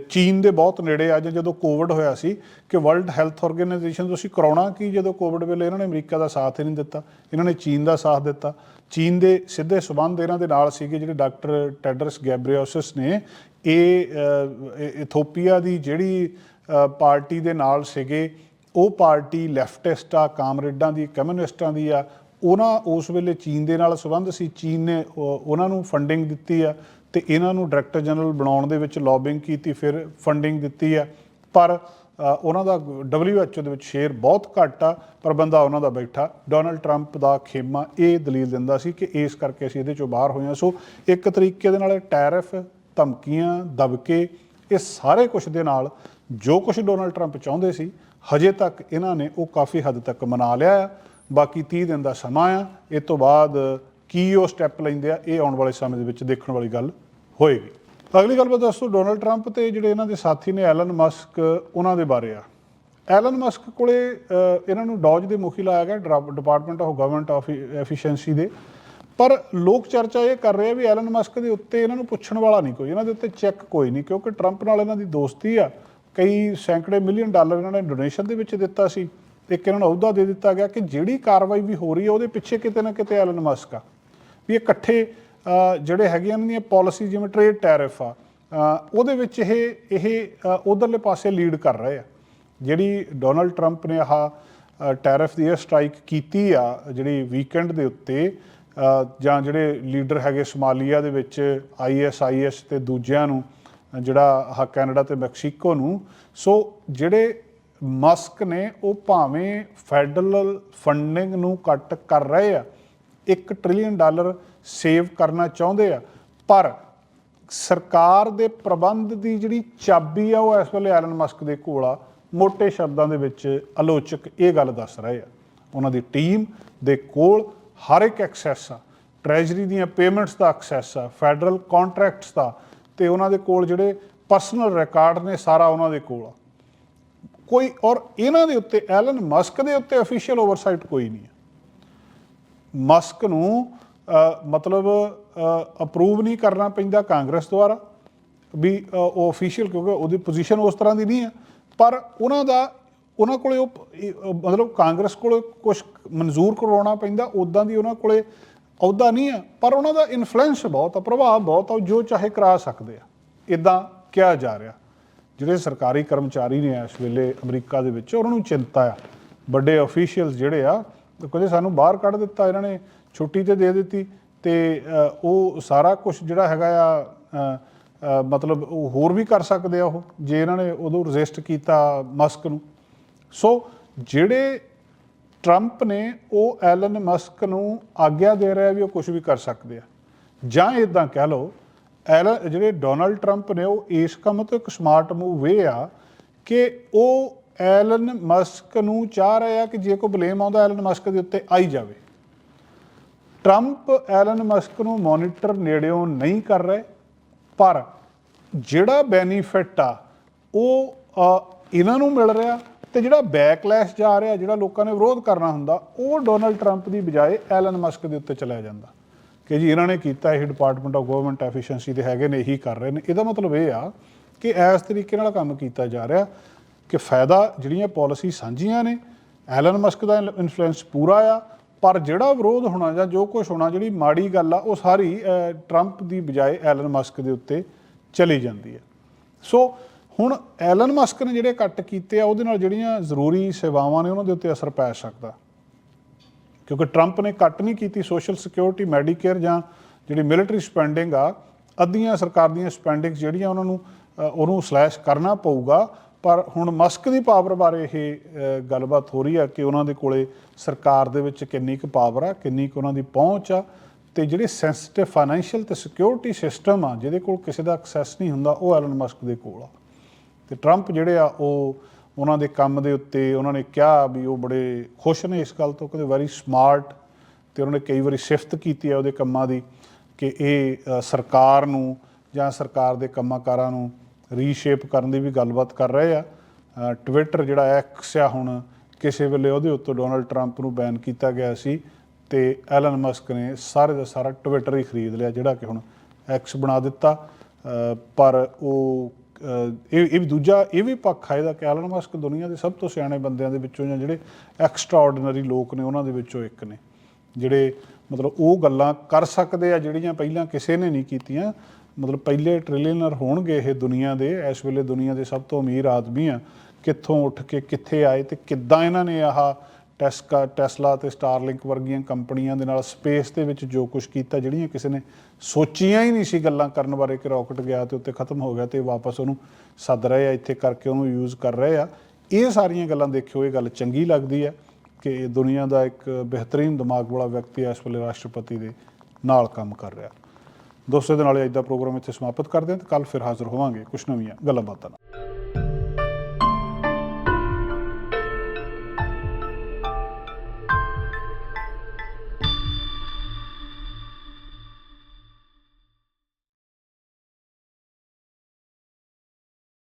ਚੀਨ ਦੇ ਬਹੁਤ ਨੇੜੇ ਆ ਜਦੋਂ ਕੋਵਿਡ ਹੋਇਆ ਸੀ ਕਿ ਵਰਲਡ ਹੈਲਥ ਆਰਗੇਨਾਈਜੇਸ਼ਨ ਤੁਸੀਂ ਕਰਾਉਣਾ ਕੀ ਜਦੋਂ ਕੋਵਿਡ ਵੇਲੇ ਇਹਨਾਂ ਨੇ ਅਮਰੀਕਾ ਦਾ ਸਾਥ ਹੀ ਨਹੀਂ ਦਿੱਤਾ ਇਹਨਾਂ ਨੇ ਚੀਨ ਦਾ ਸਾਥ ਦਿੱਤਾ। ਚੀਨ ਦੇ ਸਿੱਧੇ ਸਬੰਧ ਇਹਨਾਂ ਦੇ ਨਾਲ ਸੀਗੇ ਜਿਹੜੇ ਡਾਕਟਰ ਟੈਡਰਸ ਗੈਬਰੀਓਸਿਸ ਨੇ। ਇਹ ਇਥੋਪੀਆ ਦੀ ਜਿਹੜੀ ਪਾਰਟੀ ਦੇ ਨਾਲ ਸੀਗੇ ਉਹ ਪਾਰਟੀ ਲੈਫਟਿਸਟ ਆ, ਕਾਮਰੇਡਾਂ ਦੀ, ਕਮਿਊਨਿਸਟਾਂ ਦੀ ਆ, ਉਹਨਾਂ ਉਸ ਵੇਲੇ ਚੀਨ ਦੇ ਨਾਲ ਸੰਬੰਧ ਸੀ। ਚੀਨ ਨੇ ਉਹਨਾਂ ਨੂੰ ਫੰਡਿੰਗ ਦਿੱਤੀ ਆ ਤੇ ਇਹਨਾਂ ਨੂੰ ਡਾਇਰੈਕਟਰ ਜਨਰਲ ਬਣਾਉਣ ਦੇ ਵਿੱਚ ਲੌਬਿੰਗ ਕੀਤੀ, ਫਿਰ ਫੰਡਿੰਗ ਦਿੱਤੀ ਆ। ਪਰ ਉਹਨਾਂ ਦਾ WHO ਦੇ ਵਿੱਚ ਸ਼ੇਅਰ ਬਹੁਤ ਘੱਟ ਆ, ਪਰ ਬੰਦਾ ਉਹਨਾਂ ਦਾ ਬੈਠਾ। ਡੋਨਲਡ ਟਰੰਪ ਦਾ ਖੇਮਾ ਇਹ ਦਲੀਲ ਦਿੰਦਾ ਸੀ ਕਿ ਇਸ ਕਰਕੇ ਅਸੀਂ ਇਹਦੇ ਚੋਂ ਬਾਹਰ ਹੋਏ ਹਾਂ ਸੋ, ਇੱਕ ਤਰੀਕੇ ਦੇ ਨਾਲ ਟੈਰਿਫ, ਧਮਕੀਆਂ, ਦਬਕੇ, ਇਹ ਸਾਰੇ ਕੁਝ ਦੇ ਨਾਲ ਜੋ ਕੁਝ ਡੋਨਲਡ ਟਰੰਪ ਚਾਹੁੰਦੇ ਸੀ ਹਜੇ ਤੱਕ ਇਹਨਾਂ ਨੇ ਉਹ ਕਾਫੀ ਹੱਦ ਤੱਕ ਮਨਾ ਲਿਆ ਆ। ਬਾਕੀ 30 ਦਿਨ ਦਾ ਸਮਾਂ ਆ। ਇਹ ਤੋਂ ਬਾਅਦ ਕੀ ਉਹ ਸਟੈਪ ਲੈਂਦੇ ਆ, ਇਹ ਆਉਣ ਵਾਲੇ ਸਮੇਂ ਦੇ ਵਿੱਚ ਦੇਖਣ ਵਾਲੀ ਗੱਲ ਹੋਏਗੀ। ਅਗਲੀ ਗੱਲ ਮੈਂ ਦੱਸੋ ਡੋਨਲਡ ਟਰੰਪ ਤੇ ਜਿਹੜੇ ਇਹਨਾਂ ਦੇ ਸਾਥੀ ਨੇ ਐਲਨ ਮਸਕ ਉਹਨਾਂ ਦੇ ਬਾਰੇ ਆ। ਐਲਨ ਮਸਕ ਕੋਲੇ ਇਹਨਾਂ ਨੂੰ ਡੌਜ ਦੇ ਮੁਖੀ ਲਾਇਆ ਗਿਆ department of government of efficiency ਦੇ। ਪਰ ਲੋਕ ਚਰਚਾ ਇਹ ਕਰ ਰਹੇ ਆ ਵੀ ਐਲਨ ਮਸਕ ਦੇ ਉੱਤੇ ਇਹਨਾਂ ਨੂੰ ਪੁੱਛਣ ਵਾਲਾ ਨਹੀਂ ਕੋਈ। ਇਹਨਾਂ ਦੇ ਉੱਤੇ ਚੈੱਕ ਕੋਈ ਨਹੀਂ, ਕਿਉਂਕਿ ਟਰੰਪ ਨਾਲ ਇਹਨਾਂ ਦੀ ਦੋਸਤੀ ਆ। ਕਈ ਸੈਂਕੜੇ ਮਿਲੀਅਨ ਡਾਲਰ ਇਹਨਾਂ ਨੇ ਡੋਨੇਸ਼ਨ ਦੇ ਵਿੱਚ ਦਿੱਤਾ ਸੀ, ਇੱਕ ਇਹਨਾਂ ਨੂੰ ਅਹੁਦਾ ਦੇ ਦਿੱਤਾ ਗਿਆ ਕਿ ਜਿਹੜੀ ਕਾਰਵਾਈ ਵੀ ਹੋ ਰਹੀ ਹੈ, ਉਹਦੇ ਪਿੱਛੇ ਕਿਤੇ ਨਾ ਕਿਤੇ ਐਲਨ ਮਸਕ ਆ। ਵੀ ਇਹ ਇਕੱਠੇ ਜਿਹੜੇ ਹੈਗੇ ਇਹਨਾਂ ਦੀਆਂ ਪਾਲਿਸੀ ਜਿਵੇਂ ਟ੍ਰੇਡ ਟੈਰਿਫ ਆ ਉਹਦੇ ਵਿੱਚ ਇਹ ਇਹ ਉਧਰਲੇ ਪਾਸੇ ਲੀਡ ਕਰ ਰਹੇ ਆ। ਜਿਹੜੀ ਡੋਨਲਡ ਟਰੰਪ ਨੇ ਆਹ ਟੈਰਿਫ ਦੀ ਸਟ੍ਰਾਈਕ ਕੀਤੀ ਆ, ਜਿਹੜੀ ਵੀਕਐਂਡ ਦੇ ਉੱਤੇ ਜਾਂ ਜਿਹੜੇ ਲੀਡਰ ਹੈਗੇ ਸਮਾਲੀਆ ਦੇ ਵਿੱਚ ਆਈਐਸਆਈਐਸ ਤੇ ਦੂਜਿਆਂ ਨੂੰ ਜਿਹੜਾ ਆਹ ਕੈਨੇਡਾ ਤੇ ਮੈਕਸੀਕੋ ਨੂੰ, ਸੋ ਜਿਹੜੇ ਮਸਕ ਨੇ ਉਹ ਭਾਵੇਂ ਫੈਡਰਲ ਫੰਡਿੰਗ ਨੂੰ ਕੱਟ ਕਰ ਰਹੇ ਆ 1 ਟ੍ਰਿਲੀਅਨ ਡਾਲਰ ਸੇਵ ਕਰਨਾ ਚਾਹੁੰਦੇ ਆ, ਪਰ ਸਰਕਾਰ ਦੇ ਪ੍ਰਬੰਧ ਦੀ ਜਿਹੜੀ ਚਾਬੀ ਆ ਉਹ ਇਸ ਵੇਲੇ ਐਲਨ ਮਸਕ ਦੇ ਕੋਲ ਆ ਮੋٹے ਸ਼ਬਦਾਂ ਦੇ ਵਿੱਚ ਆਲੋਚਕ ਇਹ ਗੱਲ ਦੱਸ ਰਹੇ ਆ। ਉਹਨਾਂ ਦੀ ਟੀਮ ਦੇ ਕੋਲ ਹਰ ਇੱਕ ਐਕਸੈਸ ਆ ਟ੍ਰੈਜਰੀ ਦੀਆਂ ਪੇਮੈਂਟਸ ਦਾ ਐਕਸੈਸ ਆ ਫੈਡਰਲ ਕੰਟਰੈਕਟਸ ਦਾ ਤੇ ਉਹਨਾਂ ਦੇ ਕੋਲ ਜਿਹੜੇ ਪਰਸਨਲ ਰਿਕਾਰਡ ਨੇ ਸਾਰਾ ਉਹਨਾਂ ਦੇ ਕੋਲ ਆ। ਕੋਈ ਔਰ ਇਹਨਾਂ ਦੇ ਉੱਤੇ ਐਲਨ ਮਸਕ ਦੇ ਉੱਤੇ ਅਫੀਸ਼ੀਅਲ ਓਵਰਸਾਈਟ ਕੋਈ ਨਹੀਂ ਹੈ। ਮਸਕ ਨੂੰ ਮਤਲਬ ਅਪਰੂਵ ਨਹੀਂ ਕਰਨਾ ਪੈਂਦਾ ਕਾਂਗਰਸ ਦੁਆਰਾ ਵੀ ਉਹ ਅਫੀਸ਼ੀਅਲ ਕਿਉਂਕਿ ਉਹਦੀ ਪੋਜੀਸ਼ਨ ਉਸ ਤਰ੍ਹਾਂ ਦੀ ਨਹੀਂ ਹੈ। ਪਰ ਉਹਨਾਂ ਦਾ, ਉਹਨਾਂ ਕੋਲੇ ਉਹ ਮਤਲਬ ਕਾਂਗਰਸ ਕੋਲੇ ਕੁਝ ਮਨਜ਼ੂਰ ਕਰਵਾਉਣਾ ਪੈਂਦਾ ਉਦਾਂ ਦੀ ਉਹਨਾਂ ਕੋਲੇ ਅਹੁਦਾ ਨਹੀਂ ਆ ਪਰ ਉਹਨਾਂ ਦਾ ਇਨਫਲੂਐਂਸ ਬਹੁਤ ਆ, ਪ੍ਰਭਾਵ ਬਹੁਤ ਆ, ਉਹ ਜੋ ਚਾਹੇ ਕਰਾ ਸਕਦੇ ਆ। ਇਦਾਂ ਕਿਹਾ ਜਾ ਰਿਹਾ। ਜਿਹੜੇ ਸਰਕਾਰੀ ਕਰਮਚਾਰੀ ਨੇ ਇਸ ਵੇਲੇ ਅਮਰੀਕਾ ਦੇ ਵਿੱਚ, ਉਹਨਾਂ ਨੂੰ ਚਿੰਤਾ ਆ। ਵੱਡੇ ਅਫੀਸ਼ੀਅਲਸ ਜਿਹੜੇ ਆ, ਉਹ ਕਹਿੰਦੇ ਸਾਨੂੰ ਬਾਹਰ ਕੱਢ ਦਿੱਤਾ, ਇਹਨਾਂ ਨੇ ਛੁੱਟੀ ਤੇ ਦੇ ਦਿੱਤੀ। ਤੇ ਉਹ ਸਾਰਾ ਕੁਝ ਜਿਹੜਾ ਹੈਗਾ ਆ ਮਤਲਬ ਉਹ ਹੋਰ ਵੀ ਕਰ ਸਕਦੇ ਆ ਉਹ, ਜੇ ਇਹਨਾਂ ਨੇ ਉਦੋਂ ਰੈਜ਼ਿਸਟ ਕੀਤਾ ਮਸਕ ਨੂੰ। ਸੋ ਜਿਹੜੇ ਟਰੰਪ ਨੇ ਉਹ ਐਲਨ ਮਸਕ ਨੂੰ ਆਗਿਆ ਦੇ ਰਿਹਾ ਵੀ ਉਹ ਕੁਝ ਵੀ ਕਰ ਸਕਦੇ ਆ। ਜਾਂ ਇਦਾਂ ਕਹਿ ਲਓ ਐਲ ਜਿਹੜੇ ਡੋਨਲਡ ਟਰੰਪ ਨੇ ਉਹ ਇਸ ਕੰਮ ਤੋਂ ਇੱਕ ਸਮਾਰਟ ਮੂਵ ਇਹ ਆ ਕਿ ਉਹ ਐਲਨ ਮਸਕ ਨੂੰ ਚਾਹ ਰਹੇ ਆ ਕਿ ਜੇ ਕੋਈ ਬਲੇਮ ਆਉਂਦਾ ਐਲਨ ਮਸਕ ਦੇ ਉੱਤੇ, ਆਈ ਜਾਵੇ। ਟਰੰਪ ਐਲਨ ਮਸਕ ਨੂੰ ਮੋਨੀਟਰ ਨੇੜਿਓਂ ਨਹੀਂ ਕਰ ਰਹੇ, ਪਰ ਜਿਹੜਾ ਬੈਨੀਫਿਟ ਆ, ਉਹ ਇਹਨਾਂ ਨੂੰ ਮਿਲ ਰਿਹਾ ਤੇ ਜਿਹੜਾ ਬੈਕਲੈਸ਼ ਜਾ ਰਿਹਾ, ਜਿਹੜਾ ਲੋਕਾਂ ਨੇ ਵਿਰੋਧ ਕਰਨਾ ਹੁੰਦਾ, ਉਹ ਡੋਨਲਡ ਟਰੰਪ ਦੀ ਬਜਾਏ ਐਲਨ ਮਸਕ ਦੇ ਉੱਤੇ ਚਲਿਆ ਜਾਂਦਾ। ਕਿ ਜੀ, ਇਹਨਾਂ ਨੇ ਕੀਤਾ, ਇਹ ਡਿਪਾਰਟਮੈਂਟ ਆਫ ਗਵਰਨਮੈਂਟ ਐਫੀਸ਼ੀਐਂਸੀ ਦੇ ਹੈਗੇ ਨੇ, ਇਹੀ ਕਰ ਰਹੇ ਨੇ। ਇਹਦਾ ਮਤਲਬ ਇਹ ਆ ਕਿ ਇਸ ਤਰੀਕੇ ਨਾਲ ਕੰਮ ਕੀਤਾ ਜਾ ਰਿਹਾ ਕਿ ਫਾਇਦਾ ਜਿਹੜੀਆਂ ਪਾਲਿਸੀ ਸਾਂਝੀਆਂ ਨੇ ਐਲਨ ਮਸਕ ਦਾ ਇਨਫਲੂਐਂਸ ਪੂਰਾ ਆ, ਪਰ ਜਿਹੜਾ ਵਿਰੋਧ ਹੋਣਾ ਜਾਂ ਜੋ ਕੁਝ ਹੋਣਾ, ਜਿਹੜੀ ਮਾੜੀ ਗੱਲ ਆ, ਉਹ ਸਾਰੀ ਟਰੰਪ ਦੀ ਬਜਾਏ ਐਲਨ ਮਸਕ ਦੇ ਉੱਤੇ ਚਲੀ ਜਾਂਦੀ ਹੈ ਸੋ ਹੁਣ ਐਲਨ ਮਸਕ ਨੇ ਜਿਹੜੇ ਕੱਟ ਕੀਤੇ ਆ, ਉਹਦੇ ਨਾਲ ਜਿਹੜੀਆਂ ਜ਼ਰੂਰੀ ਸੇਵਾਵਾਂ ਨੇ, ਉਹਨਾਂ ਦੇ ਉੱਤੇ ਅਸਰ ਪੈ ਸਕਦਾ। ਕਿਉਂਕਿ ਟਰੰਪ ਨੇ ਕੱਟ ਨਹੀਂ ਕੀਤੀ ਸੋਸ਼ਲ ਸਿਕਿਉਰਿਟੀ ਮੈਡੀਕੇਅਰ ਜਾਂ ਜਿਹੜੀ ਮਿਲਟਰੀ ਸਪੈਂਡਿੰਗ ਆ, ਅੱਧੀਆਂ ਸਰਕਾਰ ਦੀਆਂ ਸਪੈਂਡਿੰਗਸ ਜਿਹੜੀਆਂ ਉਹਨਾਂ ਨੂੰ ਉਹਨੂੰ ਸਲੈਸ਼ ਕਰਨਾ ਪਊਗਾ। ਪਰ ਹੁਣ ਮਸਕ ਦੀ ਪਾਵਰ ਬਾਰੇ ਇਹ ਗੱਲਬਾਤ ਹੋ ਰਹੀ ਆ ਕਿ ਉਹਨਾਂ ਦੇ ਕੋਲੇ ਸਰਕਾਰ ਦੇ ਵਿੱਚ ਕਿੰਨੀ ਕੁ ਪਾਵਰ ਆ, ਕਿੰਨੀ ਕੁ ਉਹਨਾਂ ਦੀ ਪਹੁੰਚ ਆ। ਤੇ ਜਿਹੜੇ ਸੈਂਸਿਟਿਵ ਫਾਈਨੈਂਸ਼ੀਅਲ ਤੇ ਸਿਕਿਉਰਿਟੀ ਸਿਸਟਮ ਆ, ਜਿਹਦੇ ਕੋਲ ਕਿਸੇ ਦਾ ਐਕਸੈਸ ਨਹੀਂ ਹੁੰਦਾ, ਉਹ ਐਲਨ ਮਸਕ ਦੇ ਕੋਲ ਆ। ਤੇ ਟਰੰਪ ਜਿਹੜੇ ਆ, ਉਹ ਉਹਨਾਂ ਦੇ ਕੰਮ ਦੇ ਉੱਤੇ ਉਹਨਾਂ ਨੇ ਕਿਹਾ ਵੀ ਉਹ ਬੜੇ ਖੁਸ਼ ਨੇ ਇਸ ਗੱਲ ਤੋਂ ਕਿ ਵੈਰੀ ਸਮਾਰਟ ਤੇ ਉਹਨਾਂ ਨੇ ਕਈ ਵਾਰੀ ਸਿਫਤ ਕੀਤੀ ਹੈ ਉਹਦੇ ਕੰਮਾਂ ਦੀ ਕਿ ਇਹ ਸਰਕਾਰ ਨੂੰ ਜਾਂ ਸਰਕਾਰ ਦੇ ਕੰਮਾਂਕਾਰਾਂ ਨੂੰ ਰੀਸ਼ੇਪ ਕਰਨ ਦੀ ਵੀ ਗੱਲਬਾਤ ਕਰ ਰਹੇ ਆ। ਟਵਿੱਟਰ ਜਿਹੜਾ ਐਕਸ ਆ ਹੁਣ, ਕਿਸੇ ਵੇਲੇ ਉਹਦੇ ਉੱਤੇ ਡੋਨਲਡ ਟਰੰਪ ਨੂੰ ਬੈਨ ਕੀਤਾ ਗਿਆ ਸੀ ਤੇ ਐਲਨ ਮਸਕ ਨੇ ਸਾਰੇ ਦਾ ਸਾਰਾ ਟਵਿੱਟਰ ਹੀ ਖਰੀਦ ਲਿਆ ਜਿਹੜਾ ਕਿ ਹੁਣ ਐਕਸ ਬਣਾ ਦਿੱਤਾ। ਪਰ ਉਹ ਇਹ ਇਹ ਵੀ ਦੂਜਾ, ਇਹ ਵੀ ਪੱਖ ਹੈ ਇਹਦਾ ਕਿ ਐਲਨ ਮਸਕ ਦੁਨੀਆ ਦੇ ਸਭ ਤੋਂ ਸਿਆਣੇ ਬੰਦਿਆਂ ਦੇ ਵਿੱਚੋਂ ਜਾਂ ਜਿਹੜੇ ਐਕਸਟਰਾਆਰਡੀਨਰੀ ਲੋਕ ਨੇ, ਉਹਨਾਂ ਦੇ ਵਿੱਚੋਂ ਇੱਕ ਨੇ। ਜਿਹੜੇ ਮਤਲਬ ਉਹ ਗੱਲਾਂ ਕਰ ਸਕਦੇ ਆ, ਜਿਹੜੀਆਂ ਪਹਿਲਾਂ ਕਿਸੇ ਨੇ ਨਹੀਂ ਕੀਤੀਆਂ। ਮਤਲਬ ਪਹਿਲੇ ਟ੍ਰਿਲੀਅਨਰ ਹੋਣਗੇ ਇਹ ਦੁਨੀਆ ਦੇ, ਇਸ ਵੇਲੇ ਦੁਨੀਆ ਦੇ ਸਭ ਤੋਂ ਅਮੀਰ ਆਦਮੀ ਆ। ਕਿੱਥੋਂ ਉੱਠ ਕੇ ਕਿੱਥੇ ਆਏ ਤੇ ਕਿੱਦਾਂ ਇਹਨਾਂ ਨੇ ਆਹ ਟੈਸਕਾ ਟੈਸਲਾ ਤੇ ਸਟਾਰਲਿੰਕ ਵਰਗੀਆਂ ਕੰਪਨੀਆਂ ਦੇ ਨਾਲ ਸਪੇਸ ਦੇ ਵਿੱਚ ਜੋ ਕੁਝ ਕੀਤਾ, ਜਿਹੜੀਆਂ ਕਿਸੇ ਨੇ ਸੋਚੀਆਂ ਹੀ ਨਹੀਂ ਸੀ ਗੱਲਾਂ ਕਰਨ ਬਾਰੇ ਕਿ ਰਾਕਟ ਗਿਆ ਤੇ ਉੱਤੇ ਖਤਮ ਹੋ ਗਿਆ ਤੇ ਵਾਪਸ ਉਹਨੂੰ ਸੱਦ ਰਹੇ ਆ, ਇੱਥੇ ਕਰਕੇ ਉਹਨੂੰ ਯੂਜ਼ ਕਰ ਰਹੇ ਆ। ਇਹ ਸਾਰੀਆਂ ਗੱਲਾਂ ਦੇਖਿਓ, ਇਹ ਗੱਲ ਚੰਗੀ ਲੱਗਦੀ ਹੈ ਕਿ ਇਹ ਦੁਨੀਆ ਦਾ ਇੱਕ ਬਿਹਤਰੀਨ ਦਿਮਾਗ ਵਾਲਾ ਵਿਅਕਤੀ ਇਸ ਵੇਲੇ ਰਾਸ਼ਟਰਪਤੀ ਦੇ ਨਾਲ ਕੰਮ ਕਰ ਰਿਹਾ। ਦੋਸਤੋ ਦੇ ਨਾਲ ਅੱਜ ਦਾ ਪ੍ਰੋਗਰਾਮ ਇੱਥੇ ਸਮਾਪਤ ਕਰਦੇ ਹਾਂ ਤੇ ਕੱਲ ਫਿਰ ਹਾਜ਼ਰ ਹੋਵਾਂਗੇ ਕੁਝ ਨਵੀਆਂ ਗੱਲਾਂ ਬਾਤਾਂ ਨਾਲ।